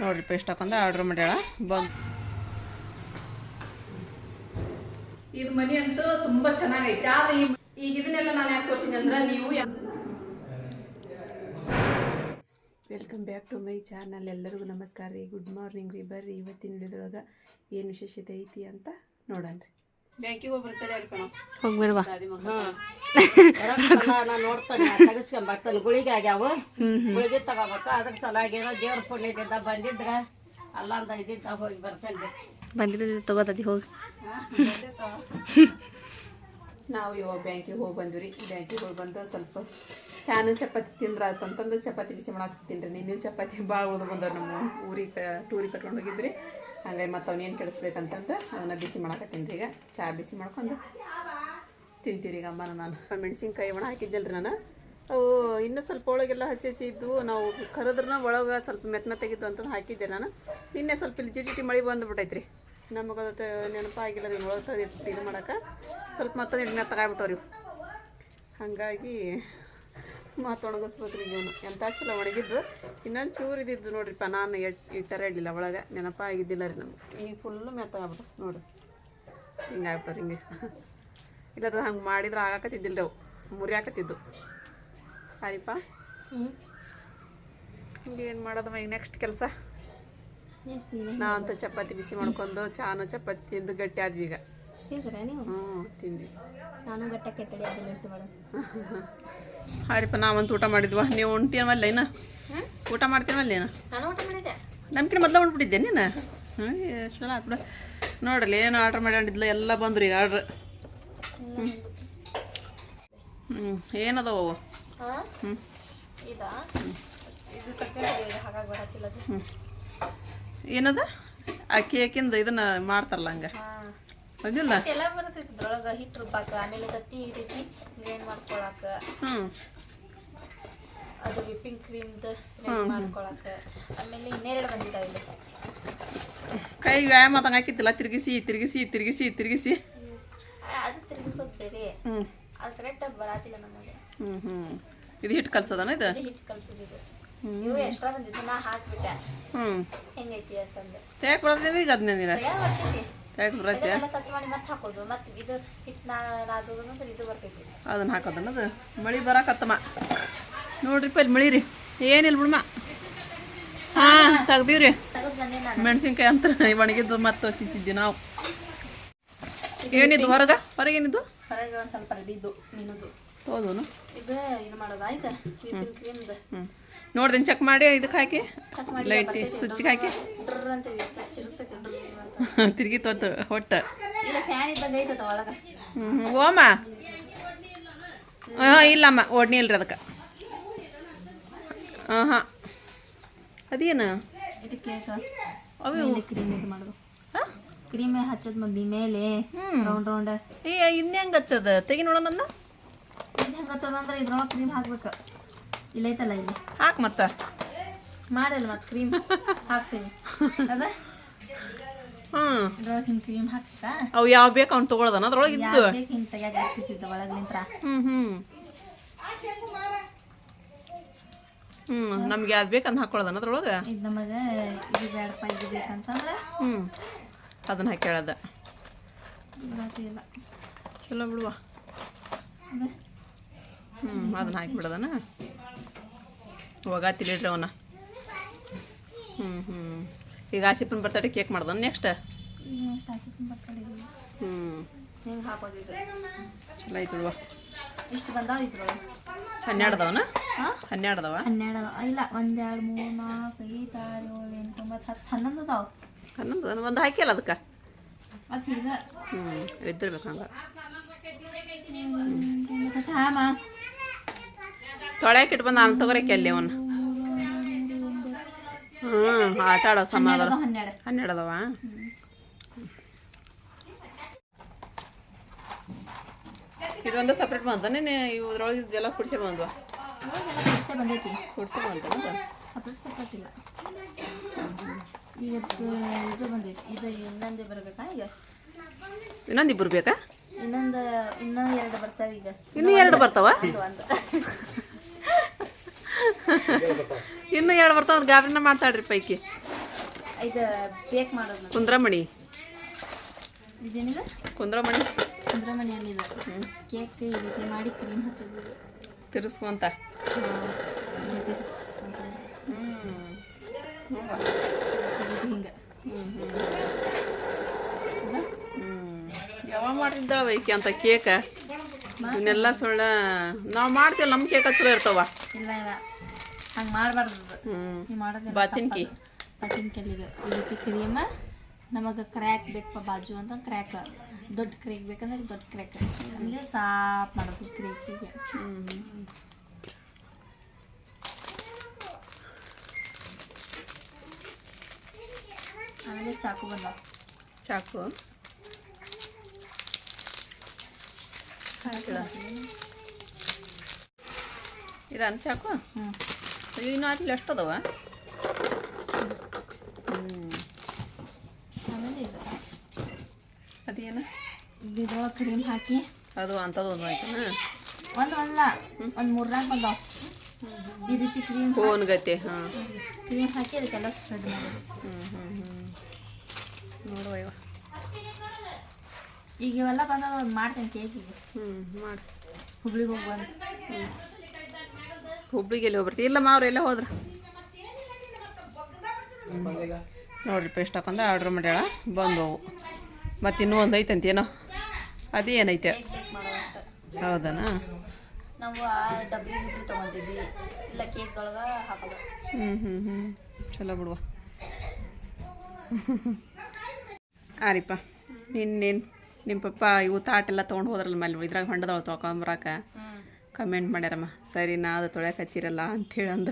ನೋಡ್ರಿ ಪೇಸ್ಟ್ ಹಾಕೊಂಡ್ರೆ ಆರ್ಡರ್ ಮಾಡ್ಯಾಳ. ಬಂದು. ಇದು ಮನಿ ಅಂತೂ ತುಂಬಾ ಚೆನ್ನಾಗೈತಿ. ಆದ್ರೆ ಈ ಈಗ ಇದನ್ನೆಲ್ಲ ನಾನು ಯಾಕೆ ತೋರಿಸಿದೆ ಅಂದ್ರೆ ನೀವು welcome back to my channel ಎಲ್ಲರಿಗೂ ನಮಸ್ಕಾರ ರೀ. ಗುಡ್ ಮಾರ್ನಿಂಗ್ ರೀ. ಬರ್ರಿ. ಇವತ್ತಿನ ಹಿಡಿದೊಳಗೆ ಏನು ವಿಶೇಷತೆ ಐತಿ ಅಂತ ನೋಡೋಣ ಬ್ಯಾಂಕಿಗೆ ಹೋಗಿ ಬರ್ತಾರೆ ಅಲ್ಕಣ ಹೋಗ್ಬಿರ್ವಾ ನಾನು ನೋಡ್ತಾನೆ ತೆಗಿಸ್ಕೊಂಡ್ ಬರ್ತಾನೆ. ಗುಳಿಗೆ ಆಗ್ಯಾವ. ಗುಳಿಗೆ ತಗೋಬೇಕ. ಅದ್ರ ಸಲುವಾಗಿ ಏನೋ ದೇವ್ರ ಪುಣ್ಯದಿಂದ ಬಂದಿದ್ರ ಅಲ್ಲಂದ ಇದ್ದಿದ್ದ ಹೋಗಿ ಬರ್ತೇನೆ ಬಂದಿದ್ದು ತಗೋತತಿ ಹೋಗಿ. ನಾವು ಇವಾಗ ಬ್ಯಾಂಕಿಗೆ ಹೋಗಿ ಬಂದ್ವಿ ಬ್ಯಾಂಕಿಗೆ ಹೋಗಿ ಬಂದು ಸ್ವಲ್ಪ ಚಾನು ಚಪಾತಿ ತಿಂದ್ರ ತಂತಂದು ಚಪಾತಿ ಬಿಸಿ ಮಾಡಾಕತ್ತೀನಿ ರೀ. ನೀವು ಚಪಾತಿ ಭಾಳ ಉಳ್ದು ಬಂದವ್ರು ನಮ್ಮ ಊರಿಗೆ ಟೂರಿಗೆ ಕಟ್ಕೊಂಡು ಹೋಗಿದ್ರಿ ಹಂಗಾಗಿ ಅವ್ನು ಏನು ಕೆಡಿಸ್ಬೇಕಂತಂದು ಅವನ್ನ ಬಿಸಿ ಮಾಡಾಕತ್ತೀನಿ ಈಗ ಚಹಾ ಬಿಸಿ ಮಾಡ್ಕೊಂಡು ತಿಂತೀರಿ ಈಗ ಅಮ್ಮನ ನಾನು. ಮೆಣಸಿನ್ಕಾಯಿ ಒಣ ಹಾಕಿದ್ದೆಲ್ರಿ ನಾನು? ಅವು ಇನ್ನೂ ಸ್ವಲ್ಪ ಒಳಗೆಲ್ಲ ಹಸಿ ಹಸಿ ಇದ್ದು ನಾವು ಕರೆದ್ರನ್ನ ಒಳಗೆ ಸ್ವಲ್ಪ ಮೆತ್ತ ಮೆತ್ತಗಿದ್ದು ಅಂತಂದು ಹಾಕಿದ್ದೆ ನಾನು. ನಿನ್ನೆ ಸ್ವಲ್ಪ ಇಲ್ಲಿ ಜಿಟಿ ಮಳೆ ಬಂದುಬಿಟ್ಟೈತ್ರಿ ನಮಗೆ ಅದು ನೆನಪಾಗಿಲ್ಲ ರೀ, ಒಳಗೆ ತೆಗೆದು ಇದು ಮಾಡೋಕೆ. ಸ್ವಲ್ಪ ಮತ್ತೊಂದು ಎಣ್ಣೆ ತಗಾಬಿಟ್ಟವ್ರಿ ಹಾಗಾಗಿ ಮಾತು ಒಣಗಿಸ್ಬೇಕ್ರಿ ಜೀವನ. ಎಂಥ ಚಲೋ ಒಣಗಿದ್ದು ಇನ್ನೊಂದು ಚೂರು ಇದ್ದಿದ್ದು ನೋಡ್ರಿಪ್ಪ ನಾನು ಈ ಇಟ್ಟರೆ ಇಡಲಿಲ್ಲ ಒಳಗೆ ನೆನಪಾಗಿದ್ದಿಲ್ಲ ರೀ ನಮ್ಗೆ. ಈಗ ಫುಲ್ಲು ಮೆತ್ತಾಗ್ಬಿಟ್ಟು ನೋಡ್ರಿ. ಹಿಂಗೆ ಆಗ್ಬಿಟ್ಟಾರೆ ಹಿಂಗೆ. ಇಲ್ಲದ ಹಂಗೆ ಮಾಡಿದ್ರೆ ಆಗಾಕತ್ತಿದ್ದಿಲ್ಲ ಅವು ಮುರಿಯಾಕತ್ತಿದ್ದು. ಆರಿಪ್ಪ? ಹಿಂಗೆ ಏನು ಮಾಡೋದಮ್ಮ ಈಗ ನೆಕ್ಸ್ಟ್ ಕೆಲಸ? ನಾವಂತ ಚಪಾತಿ ಬಿಸಿ ಮಾಡ್ಕೊಂಡು ಚಾನು ಚಪಾತಿ ತಿಂದು ಗಟ್ಟಿ ಆದ್ವಿ ಈಗ. ಹ್ಞೂ ತಿಂದ್ವಿ. ನಾನು ಗಟ್ಟಕ್ಕೆ ತಡಿ ಹಾರಿಪ್ಪ ನಾವಂತೂ ಊಟ ಮಾಡಿದ್ವಾ? ನೀವು ಉಣ್ತೀವಲ್ಲ ಏನ ಊಟ ಮಾಡ್ತೀವಲ್ಲ ಏನ ನಮ್ಕಿನ ಮೊದಲು ಉಂಡ್ಬಿಟ್ಟಿದ್ದೆ ನೀನು? ಹ್ಞೂ ಚಲೋ ಆತ್ಬಿಡ ನೋಡಲಿ ಏನು ಆರ್ಡ್ರ್ ಮಾಡ್ಕೊಂಡಿದ್ಲ ಎಲ್ಲ ಬಂದ್ರಿ ಈಗ ಆರ್ಡ್ರ್ ಹ್ಞೂ ಹ್ಞೂ ಹ್ಞೂ ಏನದ? ಅಕ್ಕಿ ಕೇಕಿಂದ ಇದನ್ನ ಮಾಡ್ತಾರಲ್ಲ ಹಂಗೆ? ಅದಿಲ್ಲ ಎಲ್ಲ ಬರ್ತೈತಿ ಇದ್ರೊಳಗ ಹಿಟ್ಟು ರುಬ್ಬಾಕ ಆಮೇಲೆ ತತ್ತಿ ಈ ರೀತಿ ಗ್ರೈಂಡ್ ಮಾಡ್ಕೊಳಕ. ಹ್ಞೂ ಅದು ವಿಪ್ಪಿಂಗ್ ಕ್ರೀಮ್ ಗ್ರೈಂಡ್ ಮಾಡ್ಕೊಳಕ. ಆಮೇಲೆ ಇನ್ನೆರಡು ಬಂದಿದ್ದಾವೆ ಇಲ್ಲಿ. ಕೈ ವ್ಯಾಯಾಮ ತಂಗ ಹಾಕಿತ್ತಿಲ್ಲ ತಿರುಗಿಸಿ ತಿರುಗಿಸಿ ತಿರುಗಿಸಿ ತಿರುಗಿಸಿ. ಅದು ತಿರುಗಿಸೋದು ಬೇರೆ. ಹ್ಞೂ ಅದು ಕರೆಕ್ಟಾಗಿ ಬರಾತಿಲ್ಲ ನಮಗೆ ಹ್ಞೂ ಹ್ಞೂ ಇದು ಹಿಟ್ಟು ಕಲ್ಸೋದನ ಇದು? ಹಿಟ್ಟು ಇದು. ನೀವು ಎಕ್ಸ್ಟ್ರಾ ಬಂದಿದ್ದು ನಾ ಹಾಕ್ಬಿಟ್ಟೆ. ಹ್ಞೂ ಹೆಂಗೈತಿ ಅಂತಂದು. ತೇಕ್ ಬರ್ತೇವೆ ಈಗ ಅದನ್ನ ಕೈಯಾಗ ಬರ್ತೈತಿ ಸ್ವಚ್ಛ ಮಾಡಿ ಮತ್ತೆ ಹಾಕೋದು ಮತ್ತೆ ಇದು ಹಿಟ್ಟು ನಾ ನಾದೋದು ಅಂದ್ರೆ ಇದು ಬರ್ತೈತಿ. ಅದನ್ನ ಹಾಕೋದನ್ನದು ಮಳಿ ಬರಾಕತ್ತಮ್ಮ ನೋಡ್ರಿಪ್ಪ ಇಲ್ಲಿ ಮಳಿ ರೀ ಏನಿಲ್ಲ ಬಿಡಮ್ಮ ಹಾ ತೆಗ್ದೀವ್ರಿ. ಮೆಣಸಿನ್ಕಾಯಿ ಅಂತ ಒಣಗಿದ್ದು ಮತ್ತೆ ಸಿಸಿದ್ವಿ ನಾವು. ಏನಿದ್ದು ಹೊರಗ? ಹೊರಗೇನಿದ್ದು ಹೊರಗೆ ಒಂದು ಸ್ವಲ್ಪ ರೆಡಿದ್ದು ಮೀನದು. ಹೌದು ಇದು ಇದು ಮಾಡೋದು ಕ್ರೀಮ್ದು. ಹ್ಞೂ ನೋಡ್ದೇನು ಚೆಕ್ ಮಾಡಿ ಇದಕ್ಕೆ ಹಾಕಿ. ಲೈಟ್ ಸ್ವಿಚ್ಗೆ ಹಾಕಿ. ತಿರ್ಗಿ ತೊತ್ತು ಹೊಟ್ಟೆ. ಓಮ? ಹಾಂ ಇಲ್ಲಮ್ಮ ಓಡ್ನಿ ಇಲ್ರಿ ಅದಕ್ಕೆ. ಹಾಂ ಹಾಂ. ಅದೇನು? ಕ್ರೀಮ್ ಹಚ್ಚೋದು ಮಮ್ಮಿ ಮೇಲೆ. ರೌಂಡ್ ರೌಂಡ್ ಏ ಇನ್ನು ಹೆಂಗೆ ಹಚ್ಚದ? ತೆಗಿ ನೋಡೋಣ ಹೆಂಗೆ ಹಚ್ಚದ ಅಂದ್ರೆ ಇದ್ರೊಳಗೆ ಕ್ರೀಮ್ ಹಾಕ್ಬೇಕು. ಇಲ್ಲ ಐತಲ್ಲ ಇಲ್ಲಿ? ಹಾಕ್ ಮತ್ತೆ. ಮಾಡಲ್ಲ ಮತ್ತೆ ಕ್ರೀಮ್ ಹಾಕ್ತೀನಿ. ಅದ? ಹ್ಞೂ ಅದ್ರೊಳಗೆ ಹಿಂಗೆ ಕ್ರೀಮ್ ಹಾಕ್ತಾ ಅವು ಯಾವ ಬೇಕು ಅವ್ನು ತೊಗೊಳದನ? ಅದ್ರೊಳಗೆ ಇದ್ದು ಹಿಂಗೆ ತೆಗಿಯಾಗ ಆಗ್ತಿತ್ತು ಒಳಗ್ಲಿಂತ್ರ? ಹ್ಞೂ ಹ್ಞೂ ಹ್ಞೂ ನಮ್ಗೆ ಯಾವ್ದು ಬೇಕು ಅದನ್ನ ಹಾಕೊಳ್ಳೋದನ ಅದ್ರೊಳಗೆ? ಇದು ನಮಗೆ ಇದು ಬೇಡಪ್ಪ ಇದು ಬೇಕಂತಂದ್ರೆ ಹ್ಞೂ ಅದನ್ನ ಹಾಕಿ ಹೇಳದ ಚಲೋ ಬಿಡುವ. ಅದ? ಹ್ಞೂ ಅದನ್ನ ಹಾಕಿಬಿಡೋದನ ಹೋಗಾತಿಲಿಡ್ರಿ ಅವನ ಹ್ಞೂ ಹ್ಞೂ ಈಗ ಆಸಿಪನ್ ಬರ್ತಡೆ ಕೇಕ್ ಮಾಡ್ದನ ನೆಕ್ಸ್ಟ್ ಹ್ಞೂ ಚಲೋ ಇಷ್ಟು ಬಂದಾವ ಇದ್ರೊಳಗೆ ಹನ್ನೆರಡು ಇಲ್ಲ ಒಂದು ಎರಡು ಮೂರು ನಾಲ್ಕು ಐದು ಆರು ಏಳು ಎಂಟು ಒಂಬತ್ತು ಹತ್ತು ಹನ್ನೊಂದು ಅದಾವ ಹನ್ನೊಂದು ಅದಾನ ಒಂದು ಹಾಕಿಲ್ಲ ಅದಕ್ಕೆ ಅದು ಹಿಡ್ದ ಹ್ಞೂ ಇದ್ದಿರ್ಬೇಕು ಹಂಗೆ ತೊಳ್ಯಾಕೆ ಇಟ್ಬಂದು ಬಂದು ನಾನು ತಗೋರಕ್ಕೆ ಅಲ್ಲಿ ಅವನು. ಹ್ಞೂ ಆಟ ಆಡೋ ಸಮಾಧಾನ ಹನ್ನೆರಡು ಅದಾವ. ಇದೊಂದು ಸಪ್ರೇಟ್ ಬಂತಾನೆ ಇದ್ರೊಳಗೆ ಇದೆಲ್ಲ ಕುಡಿಸಿ ಬಂದ್ವಾ. ಪೈಸೆ ಬಂದೈತಿ ಕುಡಿಸಿ ಬಂತ ಸಪ್ರೇಟ್ ಸಪ್ರೇಟ್ ಇಲ್ಲ ಈಗ ಇದು ಬಂದೈತಿ. ಇದು ಇನ್ನೊಂದೇ ಬರಬೇಕಾ ಈಗ? ಇನ್ನೊಂದು ಇಬ್ಬರು ಬೇಕಾ? ಇನ್ನೊಂದು ಇನ್ನೊಂದು ಎರಡು ಬರ್ತಾವ ಈಗ. ಇನ್ನೂ ಎರಡು ಬರ್ತಾವ? ಇನ್ನು ಎರಡು ಬರ್ತಾವ ಗಾಬ್ರಿನ ಮಾತಾಡ್ರಿ ಪೈಕಿ. ಇದು ಬೇಕ್ ಮಾಡೋದು ಕುಂದ್ರಮಣಿ. ಇದೇನಿದೆ? ಕುಂದ್ರಮಣಿ. ಕುಂದ್ರಮಣಿ ಕೇಕ್ ಈ ರೀತಿ ಮಾಡಿ ಕ್ರೀಮ್ ಹಚ್ಚೋದು. ತಿರ್ಸ್ಕೊಂತ. ಹಿಂಗೆ. ಯಾವಾಗ ಮಾಡಿದ್ದಾವ ಈಕೆ ಅಂತ ಕೇಕ? ಇವನ್ನೆಲ್ಲ ಸುಳ್ಳ ನಾವು ಮಾಡ್ತೀವಿ ನಮ್ಮ ಕೇಕ ಚಲೋ ಇರ್ತಾವ. ಇಲ್ಲ ಇಲ್ಲ ಹಂಗೆ ಮಾಡಬಾರ್ದು ಹ್ಞೂ ನೀವು ಮಾಡೋದು ಬಾಚಿನ್ಕಿ. ಪಚಿನ್ಕಲ್ಲಿದು ಈ ರೀತಿ ಕ್ರೀಮ್ ನಮಗೆ ಕ್ರ್ಯಾಕ್ ಬೇಕಪ್ಪ ಬಾಜು ಅಂತ ಕ್ರ್ಯಾಕ್ ದೊಡ್ಡ ಕ್ರೇಕ್ ಬೇಕಂದ್ರೆ ದೊಡ್ಡ ಕ್ರ್ಯಾಕ್ ಆಮೇಲೆ ಸಾಫ್ ಮಾಡೋದು ಕ್ರೇಕಿಗೆ ಆಮೇಲೆ ಚಾಕು ಬಂದಾವ ಚಾಕು. ಇದನ್ ಚಾಕು? ಹ್ಞೂ ಇನ್ನು ಅಲ್ಲಿ ಎಷ್ಟು ಅದಾವ ಅದೇನು? ಇದ್ರೊಳಗೆ ಕ್ರೀಮ್ ಹಾಕಿ. ಅದು ಅಂಥದ್ದು ಒಂದು ಆಯ್ತು ಒಂದು ಒಂದಲ್ಲ ಒಂದು ಮೂರ್ನಾಲ್ಕು ಬಂದಾವ ಈ ರೀತಿ ಕ್ರೀಮ್ ಫೋನ್ ಗತಿ ಹಾಂ. ಕ್ರೀಮ್ ಹಾಕಿ ಅದಕ್ಕೆಲ್ಲ ಸ್ಪ್ರೆಡ್ ಮಾಡಿ. ಹ್ಞೂ ಹ್ಞೂ ಹ್ಞೂ ನೋಡುವ ಇವ. ಈಗ ಇವೆಲ್ಲ ಬಂದದ ಒಂದು ಮಾಡ್ತೇನೆ ಕೇಕಿಗೆ ಹ್ಞೂ ಮಾಡಿ. ಹುಬ್ಳಿಗೆ ಹೋಗಿ ಬಂದು. ಹುಬ್ಳಿಗೆ ಎಲ್ಲಿ ಹೋಗ್ಬರ್ತಿ ಇಲ್ಲ ಅವ್ರು ಎಲ್ಲ ಹೋದ್ರ. ನೋಡ್ರಿ ಪೇಸ್ಟ್ ಹಾಕೊಂಡ ಆರ್ಡ್ರ್ ಮಾಡ್ಯಾಳ ಬಂದವು ಮತ್ತು ಇನ್ನೂ ಒಂದು ಐತಂತೇನೋ ಅದು ಏನೈತೆ? ಹೌದನಾ? ನಾವು ಡಬ್ರಿ ತೊಗೊಂಡಿದ್ವಿ. ಇಲ್ಲ ಹಾಕೋದು ಹ್ಞೂ ಹ್ಞೂ ಹ್ಞೂ ಚಲೋ ಬಿಡುವ. ಆರಿಪ್ಪ ನಿನ್ನೇನು ನಿಮ್ಮ ಪಪ್ಪ ಇವು ತಾಟೆಲ್ಲ ತೊಗೊಂಡು ಹೋದ್ರಲ್ಲ ಮೇಲೆ ಇದ್ರಾಗ ಹೊಂಡದವ ತೊಗೊಂಬರಾಕ ಕಮೆಂಟ್ ಮಾಡ್ಯಾರಮ್ಮ. ಸರಿ ನಾ ಅದು ತೊಳ್ಯಾಕೆ ಹಚ್ಚಿರಲ್ಲ ಅಂತೇಳಿ ಅಂದ